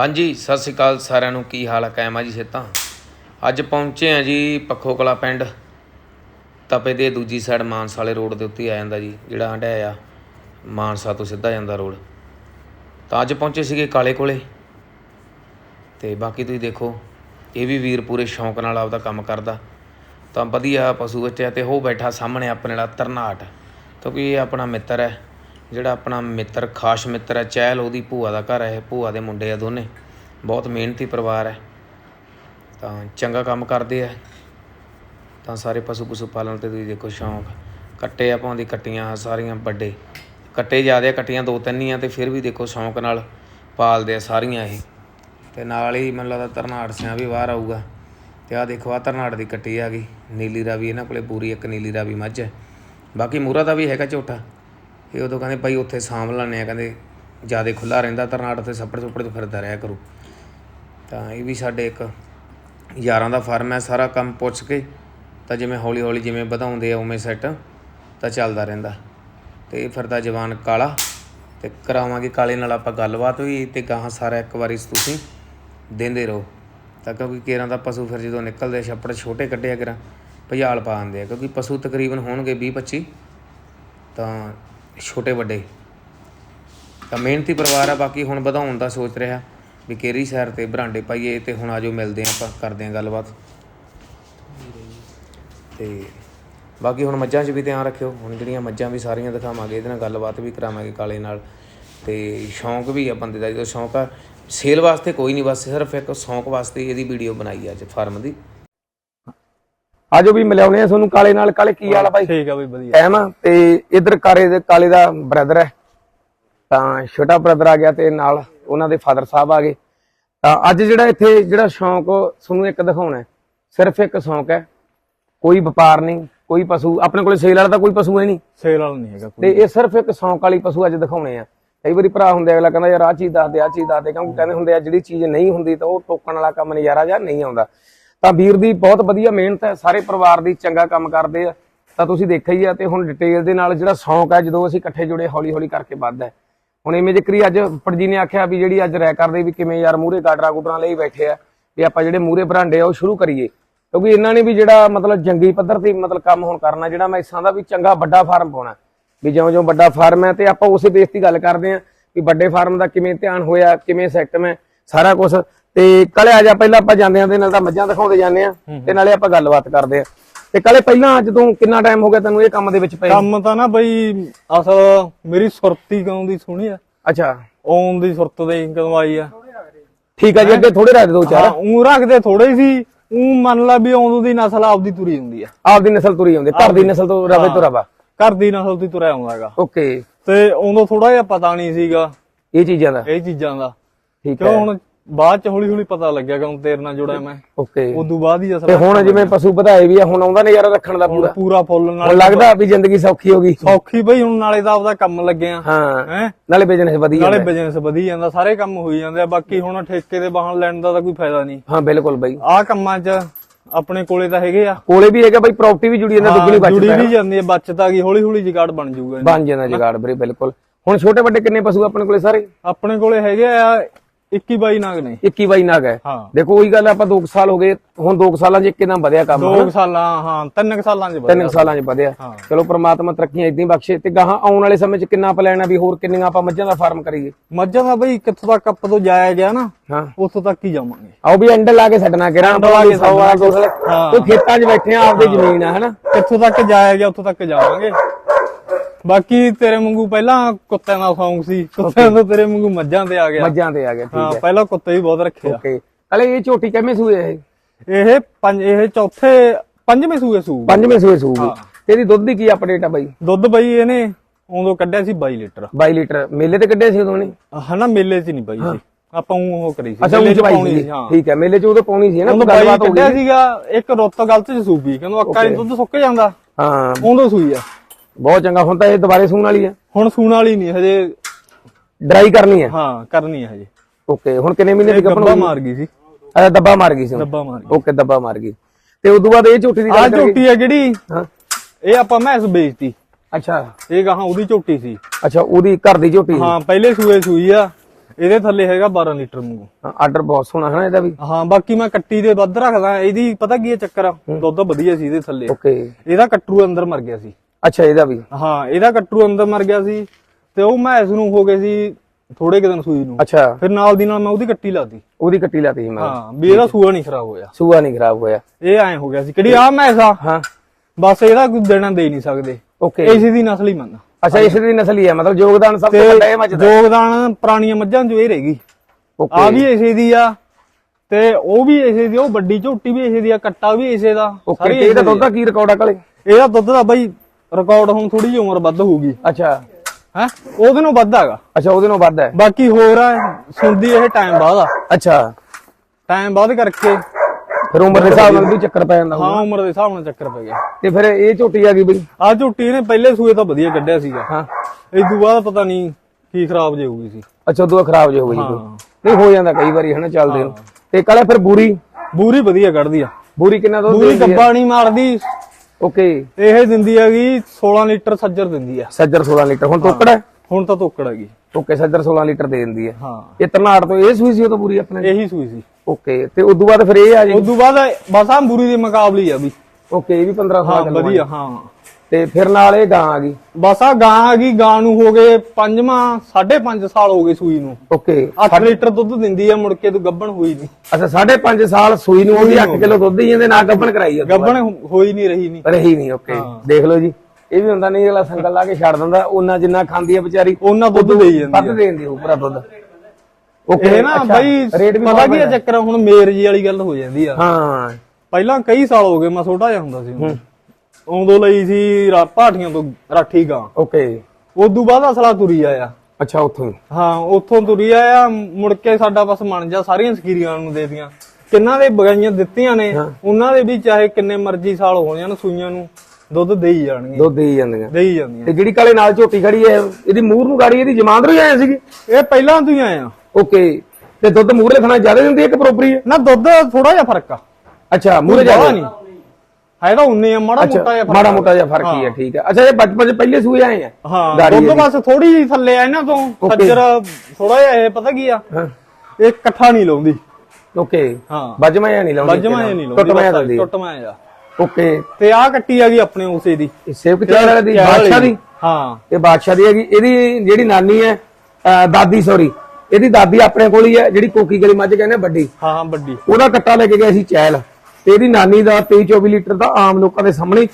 ਹਾਂਜੀ, ਸਤਿ ਸ਼੍ਰੀ ਅਕਾਲ ਸਾਰਿਆਂ ਨੂੰ। ਕੀ ਹਾਲ ਹੈ ਕਾਇਮ ਆ ਜੀ ਸੇਤਾ ਅੱਜ ਪਹੁੰਚੇ ਆ ਜੀ ਪੱਖੋ ਕਲਾ ਪਿੰਡ। ਤਪੇ ਦੇ ਦੂਜੀ ਸਾਈਡ ਮਾਨਸਾ ਵਾਲੇ ਰੋਡ ਦੇ ਉੱਤੇ ਆ ਜਾਂਦਾ ਜੀ, ਜਿਹੜਾ ਹੰਡਿਆ ਆ। ਮਾਨਸਾ ਤੋਂ ਸਿੱਧਾ ਜਾਂਦਾ ਰੋਡ। ਤਾਂ ਅੱਜ ਪਹੁੰਚੇ ਸੀਗੇ ਕਾਲੇ ਕੋਲੇ। ਤੇ ਬਾਕੀ ਤੁਸੀਂ ਦੇਖੋ, ਇਹ ਵੀ ਵੀਰ ਪੂਰੇ ਸ਼ੌਂਕ ਨਾਲ ਆਪਦਾ ਕੰਮ ਕਰਦਾ। ਤਾਂ ਵਧੀਆ ਪਸ਼ੂ ਬੱਚਿਆ ਤੇ ਉਹ ਬੈਠਾ ਸਾਹਮਣੇ ਆਪਣੇ ਨਾਲ ਤਰਨਾਟ। ਕਿਉਂਕਿ ਇਹ ਆਪਣਾ ਮਿੱਤਰ ਹੈ। ਜਿਹੜਾ ਆਪਣਾ ਮਿੱਤਰ, ਖਾਸ ਮਿੱਤਰ ਹੈ, ਚਹਿਲ ਉਹਦੀ ਭੂਆ ਦਾ ਘਰ ਹੈ, ਇਹ ਭੂਆ ਦੇ ਮੁੰਡੇ ਆ ਦੋਨੇ। ਬਹੁਤ ਮਿਹਨਤੀ ਪਰਿਵਾਰ ਹੈ। ਤਾਂ ਚੰਗਾ ਕੰਮ ਕਰਦੇ ਆ। ਤਾਂ ਸਾਰੇ ਪਸ਼ੂ ਪਸ਼ੂ ਪਾਲਣ ਤੇ ਤੁਸੀਂ ਦੇਖੋ ਸ਼ੌਂਕ। ਕੱਟੇ ਆ ਭਾਂਦੀ ਕੱਟੀਆਂ, ਸਾਰੀਆਂ ਵੱਡੇ। ਕੱਟੇ ਜ਼ਿਆਦੇ ਆ, ਕੱਟੀਆਂ ਦੋ ਤਿੰਨ ਹੀ ਆ ਤੇ ਫਿਰ ਵੀ ਦੇਖੋ ਸ਼ੌਂਕ ਨਾਲ ਪਾਲਦੇ ਆ ਸਾਰੀਆਂ ਇਹ। ਤੇ ਨਾਲ ਹੀ ਮੈਨੂੰ ਲੱਗਦਾ ਤਰਨਾੜ ਸਿਆਂ ਵੀ ਬਾਹਰ ਆਊਗਾ। ਤੇ ਆ ਦੇਖੋ ਆ ਤਰਨਾੜ ਦੀ ਕੱਟੀ ਆ ਗਈ। ਨੀਲੀ ਰਾਵੀ, ਇਹਨਾਂ ਕੋਲੇ ਪੂਰੀ ਇੱਕ ਨੀਲੀ ਰਾਵੀ ਮੱਝ ਹੈ। ਬਾਕੀ ਮੂਰਾ ਦਾ ਵੀ ਹੈਗਾ ਝੋਟਾ। ਇਹ ਉਦੋਂ ਕਹਿੰਦੇ ਭਾਈ ਉੱਥੇ ਸਾਂਭ ਲੈਣੇ ਆ, ਕਹਿੰਦੇ ਜ਼ਿਆਦਾ ਖੁੱਲਾ ਰਹਿੰਦਾ ਤਰਨਾੜ ਤੇ ਸੱਪੜ ਸੁੱਪੜ ਚ ਫਿਰਦਾ ਰਿਹਾ ਕਰੂ। ਤਾਂ ਇਹ ਵੀ ਸਾਡੇ ਇੱਕ ਯਾਰਾਂ ਦਾ ਫਾਰਮ ਹੈ, ਸਾਰਾ ਕੰਮ ਪੁੱਛ ਕੇ ਤਾਂ ਜਿਵੇਂ ਹੌਲੀ ਹੌਲੀ ਜਿਵੇਂ ਵਧਾਉਂਦੇ ਆ, ਉਵੇਂ ਸੈੱਟ ਤਾਂ ਚੱਲਦਾ ਰਹਿੰਦਾ। ਤੇ ਫਿਰਦਾ ਜਵਾਨ ਕਾਲਾ ਤੇ ਕਰਾਵਾਂਗੇ ਕਾਲੇ ਨਾਲ ਆਪਾਂ ਗੱਲਬਾਤ ਵੀ ਤੇ ਗਾਹਾਂ ਸਾਰਾ ਇੱਕ ਵਾਰੀ ਤੁਸੀਂ ਦਿੰਦੇ ਰਹੋ। ਤਾਂ ਕਿਉਂਕਿ ਕੇਰਾਂ ਦਾ ਪਸ਼ੂ ਫਿਰ ਜਦੋਂ ਨਿਕਲਦੇ ਛੱਪੜ ਛੋਟੇ ਕੱਢਿਆ ਕਰਾਂ, ਭਜਾਲ ਪਾ ਦਿੰਦੇ ਆ, ਕਿਉਂਕਿ ਪਸ਼ੂ ਤਕਰੀਬਨ ਹੋਣਗੇ 20 25 ਤਾਂ ਛੋਟੇ ਵੱਡੇ। ਤਾਂ ਮਿਹਨਤੀ ਪਰਿਵਾਰ ਆ, ਬਾਕੀ ਹੁਣ ਵਧਾਉਣ ਦਾ ਸੋਚ ਰਿਹਾ ਵੀ ਕੇਰੀ ਸ਼ਹਿਰ ਤੇ ਬਰਾਂਡੇ ਪਾਈਏ ਤੇ ਹੁਣ ਆਜੋ ਮਿਲਦੇ ਆ ਆਪਾਂ, ਕਰਦੇ ਆ ਗੱਲਬਾਤ। ਤੇ ਬਾਕੀ ਹੁਣ ਮੱਝਾਂ 'ਚ ਵੀ ਧਿਆਨ ਰੱਖਿਓ, ਹੁਣ ਜਿਹੜੀਆਂ ਮੱਝਾਂ ਵੀ ਸਾਰੀਆਂ ਦਿਖਾਵਾਂਗੇ, ਇਹਦੇ ਨਾਲ ਗੱਲਬਾਤ ਵੀ ਕਰਾਵਾਂਗੇ ਕਾਲੇ ਨਾਲ। ਤੇ ਸ਼ੌਂਕ ਵੀ ਆ ਬੰਦੇ ਦਾ ਜਦੋਂ ਸ਼ੌਂਕ ਆ, ਸੇਲ ਵਾਸਤੇ ਕੋਈ ਨਹੀਂ, ਬਸ ਸਿਰਫ ਇੱਕ ਸ਼ੌਂਕ ਵਾਸਤੇ ਇਹਦੀ ਵੀਡੀਓ ਬਣਾਈ ਅੱਜ, ਫਾਰਮ ਦੀ। ਆਜੋ ਵੀ ਮਿਲਾਉਣੇ ਆ ਤੁਹਾਨੂੰ ਕਾਲੇ ਨਾਲ ਕਾਲੇ ਕੀ ਹਾਲ ਆ ਬਾਈ? ਠੀਕ ਆ ਬਈ ਵਧੀਆ। ਟਾਈਮ ਆ ਤੇ ਇਧਰ ਕਾਰੇ ਦੇ ਕਾਲੇ ਦਾ ਬ੍ਰਦਰ ਹੈ। ਤਾਂ ਛੋਟਾ ਬ੍ਰਦਰ ਆ ਗਿਆ ਤੇ ਨਾਲ ਉਹਨਾਂ ਦੇ ਫਾਦਰ ਸਾਹਿਬ ਆ ਗਏ। ਤਾਂ ਅੱਜ ਜਿਹੜਾ ਇੱਥੇ ਜਿਹੜਾ ਸ਼ੌਂਕ ਤੁਹਾਨੂੰ ਇੱਕ ਦਿਖਾਉਣਾ ਹੈ ਸਿਰਫ ਇੱਕ ਸ਼ੌਂਕ ਹੈ। ਕੋਈ ਵਪਾਰ ਨਹੀਂ ਕੋਈ ਪਸ਼ੂ ਆਪਣੇ ਕੋਲੇ ਸੇਲ ਵਾਲਾ ਤਾਂ ਕੋਈ ਪਸ਼ੂ ਹੀ ਨਹੀਂ। ਸੇਲ ਵਾਲਾ ਨਹੀਂ ਹੈਗਾ ਤੇ ਇਹ ਸਿਰਫ ਇੱਕ ਸ਼ੌਂਕ ਵਾਲੀ ਪਸ਼ੂ ਅੱਜ ਦਿਖਾਉਣੇ ਆ। ਕਈ ਵਾਰੀ ਭਰਾ ਹੁੰਦੇ ਆ, ਅਗਲਾ ਕਹਿੰਦਾ ਯਾਰ ਆਹ ਚੀਜ਼ ਦੱਸ ਦੇ ਆਹ ਚੀਜ਼ ਦੱਸ ਦੇ ਕਿਉਂਕਿ ਕਹਿੰਦੇ ਹੁੰਦੇ ਆ ਜਿਹੜੀ ਚੀਜ਼ ਨਹੀਂ ਹੁੰਦੀ ਤਾਂ ਉਹ ਟੋਕਣ ਵਾਲਾ ਕੰਮ ਨਜ਼ਾਰਾ ਜਾਂ ਨਹੀਂ ਆਉਂਦਾ। ਤਾਂ ਵੀਰ ਦੀ ਬਹੁਤ ਵਧੀਆ ਮਿਹਨਤ ਹੈ, ਸਾਰੇ ਪਰਿਵਾਰ ਦੀ ਚੰਗਾ ਕੰਮ ਕਰਦੇ ਆ। ਤਾਂ ਤੁਸੀਂ ਦੇਖਿਆ ਹੀ ਆ ਤੇ ਹੁਣ ਡਿਟੇਲ ਦੇ ਨਾਲ ਜਿਹੜਾ ਸ਼ੌਂਕ ਹੈ, ਜਦੋਂ ਅਸੀਂ ਇਕੱਠੇ ਜੁੜੇ ਹੌਲੀ ਹੌਲੀ ਕਰਕੇ ਵੱਧਦਾ ਹੈ। ਹੁਣ ਇਵੇਂ ਜ਼ਿਕਰੀ ਅੱਜ ਪੜਜੀ ਨੇ ਆਖਿਆ ਵੀ ਜਿਹੜੀ ਅੱਜ ਰਹਿ ਕਰਦੇ ਵੀ ਕਿਵੇਂ ਯਾਰ ਮੂਰੇ ਗਾਡਰਾ ਗੁਡਰਾਂ ਲਈ ਬੈਠੇ ਆ, ਵੀ ਆਪਾਂ ਜਿਹੜੇ ਮੂਰੇ ਬਰਾਂਡੇ ਆ, ਉਹ ਸ਼ੁਰੂ ਕਰੀਏ। ਕਿਉਂਕਿ ਇਹਨਾਂ ਨੇ ਵੀ ਜਿਹੜਾ ਮਤਲਬ ਜੰਗੀ ਪੱਧਰ ਤੇ ਮਤਲਬ ਕੰਮ ਹੁਣ ਕਰਨਾ, ਜਿਹੜਾ ਮੈਂ ਇਸਾਂ ਦਾ ਵੀ ਚੰਗਾ ਵੱਡਾ ਫਾਰਮ ਪਾਉਣਾ ਵੀ ਜਿਉਂ-ਜਿਉਂ ਵੱਡਾ ਫਾਰਮ ਹੈ ਤੇ ਆਪਾਂ ਉਸੇ ਬੇਸ ਦੀ ਗੱਲ ਕਰਦੇ ਆਂ ਵੀ ਵੱਡੇ ਫਾਰਮ ਦਾ ਕਿਵੇਂ ਧਿਆਨ ਹੋਇਆ, ਕਿਵੇਂ ਸਿਸਟਮ ਹੈ ਸਾਰਾ ਕੁਝ ਤੇ ਕਲੇ ਆ ਜਾ ਪਹਿਲਾਂ ਆਪਾਂ ਜਾਂਦੇ ਆਂ ਤੇ ਨਾਲ ਤਾਂ ਮੱਝਾਂ ਦਿਖਾਉਂਦੇ ਜਾਂਦੇ ਆਂ ਤੇ ਨਾਲੇ ਆਪਾਂ ਗੱਲਬਾਤ ਕਰਦੇ ਆਂ। ਤੇ ਕਲੇ ਪਹਿਲਾਂ ਤੋਂ ਕਿੰਨਾ ਟਾਈਮ ਹੋ ਗਿਆ ਤੈਨੂੰ ਇਹ ਕੰਮ ਦੇ ਵਿੱਚ ਪਏ? ਕੰਮ ਤਾਂ ਨਾ ਬਈ ਅਸਲ ਮੇਰੀ ਸੁਰਤੀ ਕਦੋਂ ਦੀ ਸੋਹਣੀ ਆ? ਅੱਛਾ। ਆਉਣ ਦੀ ਸੁਰਤ ਦੇ ਕਦੋਂ ਆਈ ਆ? ਠੀਕ ਹੈ ਜੀ ਅੱਗੇ ਥੋੜੇ ਰੱਖ ਦੋ ਚਾਰ। ਉਹ ਰੱਖਦੇ ਥੋੜੇ ਹੀ ਸੀ ਉਹ ਮੰਨ ਲਾ ਵੀ ਆਉਂਦੋਂ ਦੀ ਨਸਲ ਆਪਦੀ ਤੁਰੀ ਹੁੰਦੀ ਆ। ਆਪਦੀ ਨਸਲ ਤੁਰੀ ਆਉਂਦੇ ਘਰ ਦੀ ਨਸਲ ਤੋਂ ਰਵੇ ਤੋਂ ਰਵਾ। ਘਰ ਦੀ ਨਸਲ ਦੀ ਤੁਰਿਆ ਹੈਗਾ। ਓਕੇ। ਤੇ ਉਦੋਂ ਥੋੜਾ ਜਿਹਾ ਪਤਾ ਨਹੀਂ ਸੀਗਾ। ਇਹ ਚੀਜ਼ਾਂ ਦਾ। ਇਹ ਚੀਜ਼ਾਂ ਦਾ। ਠੀਕ ਕਿਉਂ ਹੈ। ਹੁਣ ਬਾਅਦ ਚ ਹੌਲੀ ਹੌਲੀ ਪਤਾ ਲੱਗਿਆ ਕਿ ਤੇਰੇ ਨਾਲ ਜੁੜਿਆ ਮੈਂ। ਓਕੇ। ਉਦੋਂ ਬਾਅਦ ਹੀ ਤੇ ਅਸਲ ਹੁਣ ਜਿਵੇਂ ਪਸ਼ੂ ਵਧਾਏ ਵੀ ਆ ਹੁਣ ਆਉਂਦਾ ਨਜ਼ਾਰਾ ਰੱਖਣ ਦਾ ਪੂਰਾ। ਪੂਰਾ ਫੁੱਲ ਹੁਣ ਨਾਲ ਲੱਗਦਾ ਵੀ ਜ਼ਿੰਦਗੀ ਸੌਖੀ ਹੋ ਗਈ। ਸੌਖੀ ਬਈ ਹੁਣ ਨਾਲੇ ਦਾ ਆਪਦਾ ਕੰਮ ਲੱਗਿਆ ਹਾਂ। ਹੈ? ਨਾਲੇ ਬਿਜ਼ਨਸ ਵਧੀਆ ਨਾਲੇ ਬਿਜ਼ਨਸ ਵਧੀ ਜਾਂਦਾ ਸਾਰੇ ਕੰਮ ਹੋਈ ਜਾਂਦੇ ਆ। ਬਾਕੀ ਹੁਣ ਠੇਕੇ ਦੇ ਵਾਹਨ ਲੈਣ ਦਾ ਤਾਂ ਕੋਈ ਫਾਇਦਾ ਨਹੀਂ। ਹਾਂ ਬਿਲਕੁਲ ਬਾਈ। ਆਹ ਕੰਮਾਂ 'ਚ ਆਪਣੇ ਕੋਲੇ ਤਾਂ ਹੈਗੇ ਆ। ਕੋਲੇ ਵੀ ਹੈਗਾ ਬਾਈ ਪ੍ਰਾਪਰਟੀ ਵੀ ਜੁੜੀ ਜਾਂਦਾ ਦੁੱਗਣੀ ਜੁੜੀ ਬਚਤ ਵੀ ਜਾਂਦੀ ਹੈ ਆ ਗਈ ਹੌਲੀ ਹੌਲੀ ਜਿਗਾੜ ਬਣ ਜਾਊਗਾ। ਬਣ ਜਾਂਦਾ ਜਗਾੜ ਵੀਰੇ ਬਿਲਕੁਲ। ਹੁਣ ਛੋਟੇ ਵੱਡੇ ਕਿੰਨੇ ਪਸ਼ੂ ਆਪਣੇ ਕੋਲੇ ਸਾਰੇ? ਆਪਣੇ ਕੋਲੇ ਹੈਗੇ ਆ 21 22 ਨਾਗ ਨੇ। 21 ਬਾਈ ਨਾਗ ਹੈ। ਹਾਂ। ਦੇਖੋ ਉਹੀ ਗੱਲ ਆਪਾਂ 2 ਸਾਲ ਹੋ ਗਏ ਹੁਣ 2 ਸਾਲਾਂ 'ਚ ਇੱਕਦਮ ਵਧਿਆ ਕੰਮ ਦੋ ਕੁ ਸਾਲਾਂ ਹਾਂ ਤਿੰਨ ਕੁ ਸਾਲਾਂ 'ਚ ਤਿੰਨ ਕੁ ਸਾਲਾਂ 'ਚ ਵਧਿਆ। ਹਾਂ। ਚਲੋ ਪ੍ਰਮਾਤਮਾ ਤਰੱਕੀਆਂ ਇਦਾਂ ਹੀ ਬਖਸ਼ੇ। ਤੇ ਗਾਹਾਂ ਆਉਣ ਵਾਲੇ ਸਮੇਂ 'ਚ ਕਿੰਨਾ ਪਲਾਨ ਆ ਵੀ ਹੋਰ ਕਿੰਨੀਆਂ ਆਪਾਂ ਮੱਝਾਂ ਦਾ ਫਾਰਮ ਕਰੀਏ? ਮੱਝਾਂ ਦਾ ਬਈ ਕਿੱਥੋਂ ਤੱਕ ਆਪਾਂ ਤੋਂ ਜਾਇਆ ਗਿਆ ਨਾ ਹਾਂ। ਉੱਥੋਂ ਤੱਕ ਹੀ ਜਾਵਾਂਗੇ। ਆਓ ਵੀ ਐਂਡ ਲਾ ਕੇ ਛੱਡਣਾ ਕਿਰਾਂ ਲਾ ਕੇ ਸੌ ਵਾਲਾ ਹਾਂ। ਕੋਈ ਖੇਤਾਂ 'ਚ ਬੈਠੇ ਆ ਆਪਦੀ ਜ਼ਮੀਨ ਆ ਹਨਾ? ਕਿੱਥੋਂ ਤੱਕ ਜਾਇਆ ਗਿਆ ਉੱਥੋਂ ਤੱਕ ਜਾਵਾਂਗੇ। ਬਾਕੀ ਤੇਰੇ ਵਾਂਗੂ ਪਹਿਲਾਂ ਕੁੱਤਿਆਂ ਦਾ ਸੌਂਗ ਸੀ। ਕੁੱਤਿਆਂ ਤੋਂ ਤੇਰੇ ਵਾਂਗੂ ਮੱਝਾਂ ਤੇ ਆ ਗਿਆ। ਮੱਝਾਂ ਤੇ ਆ ਗਿਆ ਠੀਕ ਹੈ ਪਹਿਲਾਂ ਕੁੱਤੇ ਹੀ ਬਹੁਤ ਰੱਖੇ ਆ। ਓਕੇ। ਹਲੇ ਇਹ ਝੋਟੀ ਕਿਵੇਂ ਸੂਏ ਇਹ? ਇਹ ਪੰਜ ਇਹ ਚੌਥੇ ਪੰਜਵੇਂ ਸੂਏ ਸੂ। ਪੰਜਵੇਂ ਸੂਏ ਸੂਗੀ ਤੇਰੀ ਦੁੱਧ ਦੀ ਕੀ ਅਪਡੇਟ ਆ ਬਾਈ? ਦੁੱਧ ਬਈ ਇਹਨੇ ਉਦੋਂ ਕੱਢਿਆ ਸੀ 22 ਲੀਟਰ। 22 ਲੀਟਰ। ਮੇਲੇ ਤੇ ਕੱਢਿਆ ਸੀ ਉਦੋਂ ਨੇ ਹਨਾ ਮੇਲੇ 'ਚ ਨਹੀਂ ਪਾਈ ਸੀ। ਆਪਾਂ ਉਹ ਕਰੀ ਸੀ। ਅੱਛਾ ਮੇਲੇ ਉਹ ਪਾਉਣੀ ਸੀ। ਠੀਕ ਹੈ ਮੇਲੇ 'ਚ ਉਦੋਂ ਪਾਉਣੀ ਸੀ ਨਾ ਬਾਈ ਗੱਲਬਾਤ ਹੋ ਗਈ ਸੀਗਾ ਇੱਕ ਰੁੱਤ ਗਲਤ 'ਚ ਸੂਪੀ ਕਹਿੰਦਾ ਅੱਕਾ ਦੁੱਧ ਸੁੱਕ ਜਾਂਦਾ। ਹਾਂ। ਉਦੋਂ ਸੂਈ ਆ। ਬਹੁਤ ਚੰਗਾ ਹੁਣ ਤਾਂ ਇਹ ਦੁਬਾਰੇ ਸੂਣ ਵਾਲੀ ਹੈ ਹੁਣ ਸੂਣ ਵਾਲੀ ਨਹੀਂ ਹਜੇ ਡਰਾਈ ਕਰਨੀ ਹੈ ਹਾਂ ਕਰਨੀ ਹੈ ਹਜੇ। ਓਕੇ ਹੁਣ ਕਿੰਨੇ ਮਹੀਨੇ ਦੀ ਗੱਬਾ ਕੱਪੜਾ ਮਾਰ ਗਈ ਸੀ। ਅੱਛਾ ਦੱਬਾ ਮਾਰ ਗਈ ਸੀ ਡੱਬਾ ਮਾਰ ਗਈ। ਓਕੇ ਦੱਬਾ ਮਾਰ ਗਈ। ਤੇ ਉਦੋਂ ਬਾਅਦ ਇਹ ਝੋਟੀ ਦੀ ਆ ਗੱਲ ਕਰੀਏ। ਝੋਟੀ ਆ ਜਿਹੜੀ ਹਾਂ। ਇਹ ਆਪਾਂ ਮੈਸ ਵੇਚਤੀ। ਅੱਛਾ। ਇਹ ਗਾਹਾਂ ਉਹਦੀ ਝੋਟੀ ਸੀ। ਅੱਛਾ ਉਹਦੀ ਘਰ ਦੀ ਝੋਟੀ ਹਾਂ ਪਹਿਲੇ ਸੂਏ ਸੂਈ ਆ। ਇਹਦੇ ਥੱਲੇ ਹੈਗਾ 12 ਲੀਟਰ ਮੂੰਹ। ਆਰਡਰ ਬਹੁਤ ਸੋਹਣਾ ਹੈ ਨਾ ਇਹਦਾ ਵੀ। ਹਾਂ ਬਾਕੀ ਮੈਂ ਕੱਟੀ ਦੇ ਵੱਧ ਰੱਖਦਾ। ਇਹਦੀ ਪਤਾ ਕੀ ਹੈ ਚੱਕਰ? ਦੁੱਧ ਵਧੀਆ ਸੀ ਇਹਦੇ ਥੱਲੇ। ਓਕੇ ਇਹਦਾ ਕੱਟਰੂ ਅੰਦਰ ਮਰ ਗਿਆ ਸੀ। ਅੱਛਾ ਇਹਦਾ ਵੀ। ਹਾਂ ਇਹਦਾ ਕੱਟਰੂ ਅੰਦਰ ਮਰ ਗਿਆ ਸੀ ਤੇ ਉਹ ਮੈਂ ਇਸ ਨੂੰ ਹੋ ਗਏ ਸੀ ਥੋੜੇ ਕੁ ਦਿਨ ਸੂਈ ਨੂੰ। ਅੱਛਾ। ਫਿਰ ਨਾਲ ਦੀ ਨਾਲ ਮੈਂ ਉਹਦੀ ਕੱਟੀ ਲਾਤੀ। ਉਹਦੀ ਕੱਟੀ ਲਾਤੀ ਮੈਂ। ਹਾਂ ਵੀ ਇਹਦਾ ਸੂਆ ਨਹੀਂ ਖਰਾਬ ਹੋਇਆ। ਸੂਆ ਨਹੀਂ ਖਰਾਬ ਹੋਇਆ। ਇਹ ਐ ਹੋ ਗਿਆ ਸੀ। ਕਿਹੜੀ ਆ ਮੈਸਾ ਹਾਂ। ਬਸ ਇਹਦਾ ਕੋਈ ਦੇਣਾ ਦੇ ਨਹੀਂ ਸਕਦੇ। ਓਕੇ। ਇਸੇ ਦੀ ਨਸਲ ਹੀ ਮੰਨ ਅੱਛਾ ਇਸੇ ਦੀ ਨਸਲ ਹੀ ਹੈ ਮਤਲਬ ਯੋਗਦਾਨ ਸਭ ਤੋਂ ਵੱਡਾ ਇਹ ਮੱਝ ਦਾ। ਯੋਗਦਾਨ ਪੁਰਾਣੀਆਂ ਮੱਝਾਂ ਚੋਂ ਇਹ ਰਹੇਗੀ ਆ ਓਕੇ। ਵੀ ਇਸੇ ਦੀ ਆ ਤੇ ਉਹ ਵੀ ਇਸੇ ਦੀ ਉਹ ਵੱਡੀ ਝੋਟੀ ਵੀ ਇਸੇ ਦੀ ਆ ਕੱਟਾ ਵੀ ਇਸੇ ਦਾ। ਓਕੇ ਇਹਦਾ ਦੁੱਧ ਦਾ ਕੀ ਰਿਕਾਰਡ ਆ ਕਲੇ। ਇਹਦਾ ਦੁੱਧ ਦਾ ਬਾਈ ਰਿਕਾਰਡ ਹੁਣ ਥੋੜੀ ਜਿਹੀ ਉਮਰ ਵੱਧ ਹੋਊਗੀ। ਅੱਛਾ। ਹੈ? ਉਹਦੇ ਨੂੰ ਵੱਧ ਹੈਗਾ। ਅੱਛਾ ਉਹਦੇ ਨਾਲੋਂ ਵੱਧ ਹੈ। ਬਾਕੀ ਹੋਰ ਆ ਸੁਣਦੀ ਇਹ ਟਾਈਮ ਬਾਅਦ ਆ। ਅੱਛਾ। ਟਾਈਮ ਬਾਅਦ ਕਰਕੇ ਫਿਰ ਉਮਰ ਦੇ ਹਿਸਾਬ ਨਾਲ ਵੀ ਚੱਕਰ ਪੈ ਜਾਂਦਾ ਹਾਂ। ਉਮਰ ਦੇ ਹਿਸਾਬ ਨਾਲ ਚੱਕਰ ਪੈ ਗਿਆ। ਤੇ ਫਿਰ ਇਹ ਝੋਟੀ ਆ ਗਈ ਬਈ? ਆ ਝੋਟੀ ਨੇ ਪਹਿਲੇ ਸੂਏ ਤਾਂ ਵਧੀਆ ਕੱਢਿਆ ਸੀਗਾ। ਹਾਂ। ਇਸ ਤੋਂ ਬਾਅਦ ਪਤਾ ਨਹੀਂ ਕੀ ਖਰਾਬ ਜੇ ਹੋ ਗਈ ਸੀ। ਅੱਛਾ ਉਦੋਂ ਖਰਾਬ ਜੇ ਹੋ ਗਈ ਨਹੀਂ ਹੋ। ਜਾਂਦਾ ਕਈ ਵਾਰੀ ਹਨਾ ਚੱਲਦੇ ਨੂੰ। ਤੇ ਕਲੇ ਫਿਰ ਬੂਰੀ? ਬੂਰੀ ਵਧੀਆ ਕੱਢਦੀ ਆ। ਬੂਰੀ ਕਿੰਨਾ ਦੁੱਧ ਬੂਰੀ ਗੱਬਾ ਨਹੀਂ ਮਾਰਦੀ। ਓਕੇ। ਇਹ ਦਿੰਦੀ ਹੈਗੀ 16 ਲੀਟਰ ਸੱਜਰ ਦਿੰਦੀ ਆ। ਸੱਜਰ 16 ਲੀਟਰ। ਹੁਣ ਤੋਕੜ ਹੈ? ਹੁਣ ਤਾਂ ਤੋਕੜ ਹੈਗੀ। ਓਕੇ ਸੱਜਰ 16 ਲੀਟਰ ਦੇ ਦਿੰਦੀ ਹੈ। ਹਾਂ। ਇਹ ਤਰਨਾੜ ਤੋਂ ਇਹ ਸੂਈ ਸੀ ਉਹ ਤਾਂ ਪੂਰੀ ਆਪਣੇ? ਇਹੀ ਸੂਈ ਸੀ। ਓਕੇ ਤੇ ਉਦੋਂ ਬਾਅਦ ਫਿਰ ਇਹ ਆ ਜੀ? ਉਸ ਤੋਂ ਬਾਅਦ ਬਸ ਆ ਬੂਰੀ ਦੇ ਮੁਕਾਬਲੇ ਆ ਵੀ। ਓਕੇ ਇਹ ਵੀ 15 ਹਾਂ ਵਧੀਆ ਹਾਂ। ਤੇ ਫਿਰ ਨਾਲ ਇਹ ਗਾਂ ਆ ਗਈ। ਬਸ ਆ ਗਾਂ ਆ ਗਈ ਗਾਂ ਨੂੰ ਹੋ ਗਏ ਪੰਜਵਾਂ 5.5 ਸਾਲ ਹੋ ਗਏ ਸੂਈ ਨੂੰ। ਓਕੇ। 8 ਲੀਟਰ ਦੁੱਧ ਦਿੰਦੀ ਆ ਮੁੜ ਕੇ ਤੂੰ ਗੱਬਣ ਹੋਈ ਨਹੀਂ। ਅੱਛਾ 5.5 ਸਾਲ ਸੂਈ ਨੂੰ ਉਹਦੀ 8 ਕਿਲੋ ਦੁੱਧ ਹੀ ਜਾਂਦੇ ਨਾ ਗੱਭਣ ਕਰਾਈ ਆ ਗੱਬਣ ਹੋਈ ਨਹੀਂ ਰਹੀ ਨਹੀਂ। ਰਹੀ ਨਹੀਂ ਓਕੇ। ਦੇਖ ਲਓ ਜੀ। ਇਹ ਵੀ ਹੁੰਦਾ ਨਹੀਂ ਅਗਲਾ ਸੰਗਲ ਲਾ ਕੇ ਛੱਡ ਦਿੰਦਾ ਉਹਨਾਂ ਜਿੰਨਾ ਖਾਂਦੀ ਆ ਵਿਚਾਰੀ ਉਹਨਾਂ ਦੁੱਧ ਦੇਈ ਜਾਂਦੀ ਵੱਧ ਦੇ ਦਿੰਦੀ ਉਹ ਪੂਰਾ ਦੁੱਧ। ਓਕੇ ਨਾ ਬਾਈ ਪਤਾ ਕੀ ਆ ਚੱਕਰ ਹੁਣ ਮੇਰ ਜੀ ਵਾਲੀ ਗੱਲ ਹੋ ਜਾਂਦੀ ਆ। ਹਾਂ। ਪਹਿਲਾਂ ਕਈ ਸਾਲ ਹੋ ਗਏ ਮੈਂ ਛੋਟਾ ਜਿਹਾ ਹੁੰਦਾ ਸੀ। ਉਦੋਂ। ਲਈ ਸੀ ਰਾ- ਭਾਟੀਆਂ ਤੋਂ ਰਾਠੀ ਗਾਂ। ਓਕੇ। ਉਦੋਂ ਬਾਅਦ ਅਸਲਾ ਤੁਰੀ ਆਇਆ। ਅੱਛਾ ਉੱਥੋਂ ਹੀ। ਉੱਥੋਂ ਤੁਰੀ ਆਇਆ ਮੁੜ ਕੇ ਸਾਡਾ ਬਸ ਮਨ ਜਾ ਸਾਰੀਆਂ ਸਕੀਰੀਆਂ ਨੂੰ ਦੇ ਦੀਆਂ ਕਿੰਨਾਂ ਦੇ ਬਗਾਈਆਂ ਦਿੱਤੀਆਂ ਨੇ ਉਹਨਾਂ ਦੇ ਵੀ ਚਾਹੇ ਕਿੰਨੇ ਮਰਜ਼ੀ ਸਾਲ ਹੋ ਜਾਣ ਸੂਈਆਂ ਨੂੰ ਦੁੱਧ ਦੇਈ ਜਾਣਗੇ ਦੁੱਧ ਦੇਈ ਜਾਂਦੀਆਂ। ਦੇਈ ਜਾਂਦੀਆਂ। ਤੇ ਜਿਹੜੀ ਕਾਲੇ ਨਾਲ ਝੋਟੀ ਖੜੀ ਹੈ ਇਹਦੀ ਮੂਹਰ ਨੂੰ ਗਾੜੀ ਇਹਦੀ ਜਮਾਂਦਰੋਂ ਹੀ ਆਏ ਸੀਗੀ? ਇਹ ਪਹਿਲਾਂ ਤੋਂ ਹੀ ਆਏ ਆ ਓਕੇ। ਤੇ ਦੁੱਧ ਮੂਹਰੇ ਖਾਣਾ ਜ਼ਿਆਦਾ ਦਿੰਦੀ ਹੈ ਕਿ ਬਰੋਬਰੀ ਹੈ? ਨਾ ਦੁੱਧ ਥੋੜਾ ਜਿਹਾ ਫ਼ਰਕ ਆ। ਅੱਛਾ ਮੂਹਰੇ ਜ਼ਿਆਦਾ ਜ਼ਿਆਦਾ। ਨਹੀਂ। ਹੈ ਤਾਂ ਉਨੇ ਆ ਮਾੜਾ ਮੋਟਾ ਜਿਹਾ ਫ਼ਰਕ ਮਾੜਾ ਮੋਟਾ ਜਿਹਾ ਫ਼ਰਕ ਹੀ ਹੈ। ਠੀਕ ਹੈ ਅੱਛਾ ਇਹ ਬਚਪਨ ਚ ਪਹਿਲੇ ਸੂਏ ਆਏ ਆ? ਹਾਂ ਦੁੱਧ। ਬਸ ਥੋੜੀ ਜਿਹੀ ਥੱਲੇ ਆ ਇਹਨਾਂ ਤੋਂ ਸੱਜਰ ਥੋੜਾ ਜਿਹਾ ਇਹ ਪਤਾ ਕੀ ਆ? ਇਹ ਇਕੱਠਾ ਨਹੀਂ ਲਾਉਂਦੀ। ਓਕੇ। ਹਾਂ। ਬਜਮਾ ਜਾਂ ਨਹੀਂ ਲਾਉਂਦੀ ਵੱਜਮਾ ਇਹ ਨਹੀਂ ਲਾਉਂਦੀ ਟੁੱਟਮਾ ਲਾਉਂਦੀ ਟੁੱਟਮਾ ਜਾ ਓਕੇ। ਤੇ ਆਹ ਕੱਟੀ ਆ ਗਈ ਆਪਣੇ ਉਸੇ ਦੀ। ਇਹ ਸੇਵਕ ਚਾਹ ਵਾਲੇ ਦੀ ਬਾਦਸ਼ਾਹ ਦੀ? ਹਾਂ। ਇਹ ਬਾਦਸ਼ਾਹ ਦੀ ਹੈਗੀ। ਇਹਦੀ ਜਿਹੜੀ ਨਾਨੀ ਹੈ ਦਾਦੀ ਸੌਰੀ ਇਹਦੀ ਦਾਦੀ ਆਪਣੇ ਕੋਲ ਹੀ ਹੈ ਜਿਹੜੀ ਕੋਕੀ ਗਲੀ ਮੱਝ ਕਹਿੰਦੇ ਆ ਵੱਡੀ। ਹਾਂ ਹਾਂ ਵੱਡੀ। ਉਹਦਾ ਕੱਟਾ ਲੈ ਕੇ ਗਏ ਸੀ ਚੈਲ। ਤੇ ਇਹਦੀ ਨਾਨੀ ਦਾ 23 24 ਲੀਟਰ ਦਾ ਆਮ ਲੋਕਾਂ ਦੇ ਸਾਹਮਣੇ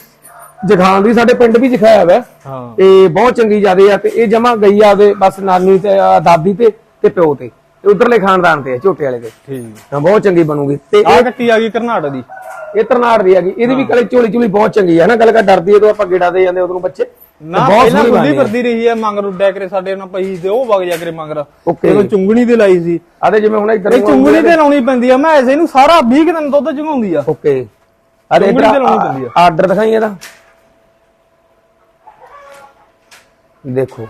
ਜਖਾਨ ਦੀ ਸਾਡੇ ਪਿੰਡ ਵੀ ਜਖਾਇਆ ਹੋਇਆ ਹਾਂ। ਤੇ ਬਹੁਤ ਚੰਗੀ ਜਿਆਦੇ ਆ ਤੇ ਇਹ ਜਮਾ ਗਈ ਆ ਉਹਦੇ ਬਸ ਨਾਨੀ ਤੇ ਆਹ ਦਾਦੀ ਤੇ ਤੇ ਪਿਓ ਤੇ। ਤੇ ਉਧਰਲੇ ਖਾਨਦਾਨ ਤੇ ਆ, ਝੋਟੇ ਵਾਲੇ ਤੇ। ਠੀਕ। ਹਾਂ ਬਹੁਤ ਚੰਗੀ ਬਣੂਗੀ। ਤੇ ਆਹ ਕੱਟੀ ਆ ਗਈ ਕਰਨਾਟਕ ਦੀ। ਇਹ ਤਰਨਾੜ ਦੀ ਹੈਗੀ ਇਹਦੀ ਵੀ ਕਲੇ ਝੋਲੀ ਝੋਲੀ ਬਹੁਤ ਚੰਗੀ ਹੈ ਨਾ। ਗੱਲ ਕਰ ਡਰਦੀ ਹੈ ਤੋਂ ਆਪਾਂ ਗੇੜਾ ਦੇ ਜਾਂਦੇ ਉਦੋਂ ਬੱਚੇ। ਨਾ ਪਹਿਲਾਂ ਖੁੱਲੀ। ਫਿਰਦੀ ਰਹੀ ਹੈ ਮੰਗਰ ਉੱਡਿਆ ਕਰੇ ਸਾਡੇ ਨਾਲ ਪਈ ਤੇ ਉਹ ਵਗ ਜਾ ਕਰੇ ਮੰਗਰ ਜਦੋਂ ਚੁੰਗਣੀ ਤੇ ਲਾਈ ਸੀ। ਆਦੇ ਜਿਵੇਂ ਹੁਣ ਇੱਧਰ ਇਹ ਚੁੰਗਣੀ ਤੇ ਲਾਉਣੀ ਪੈਂਦੀ ਆ। ਮੈਂ ਐਸੇ ਨੂੰ ਸਾਰਾ 20 ਕੁ ਦਿਨ ਦੁੱਧ ਚੁੰਗਾਉਂਦੀ ਆ। ਓਕੇ। ਤੇ ਇੱਧਰ। ਆਰਡਰ ਦਿਖਾਈ ਇਹਦਾ। ਦੇਖੋ।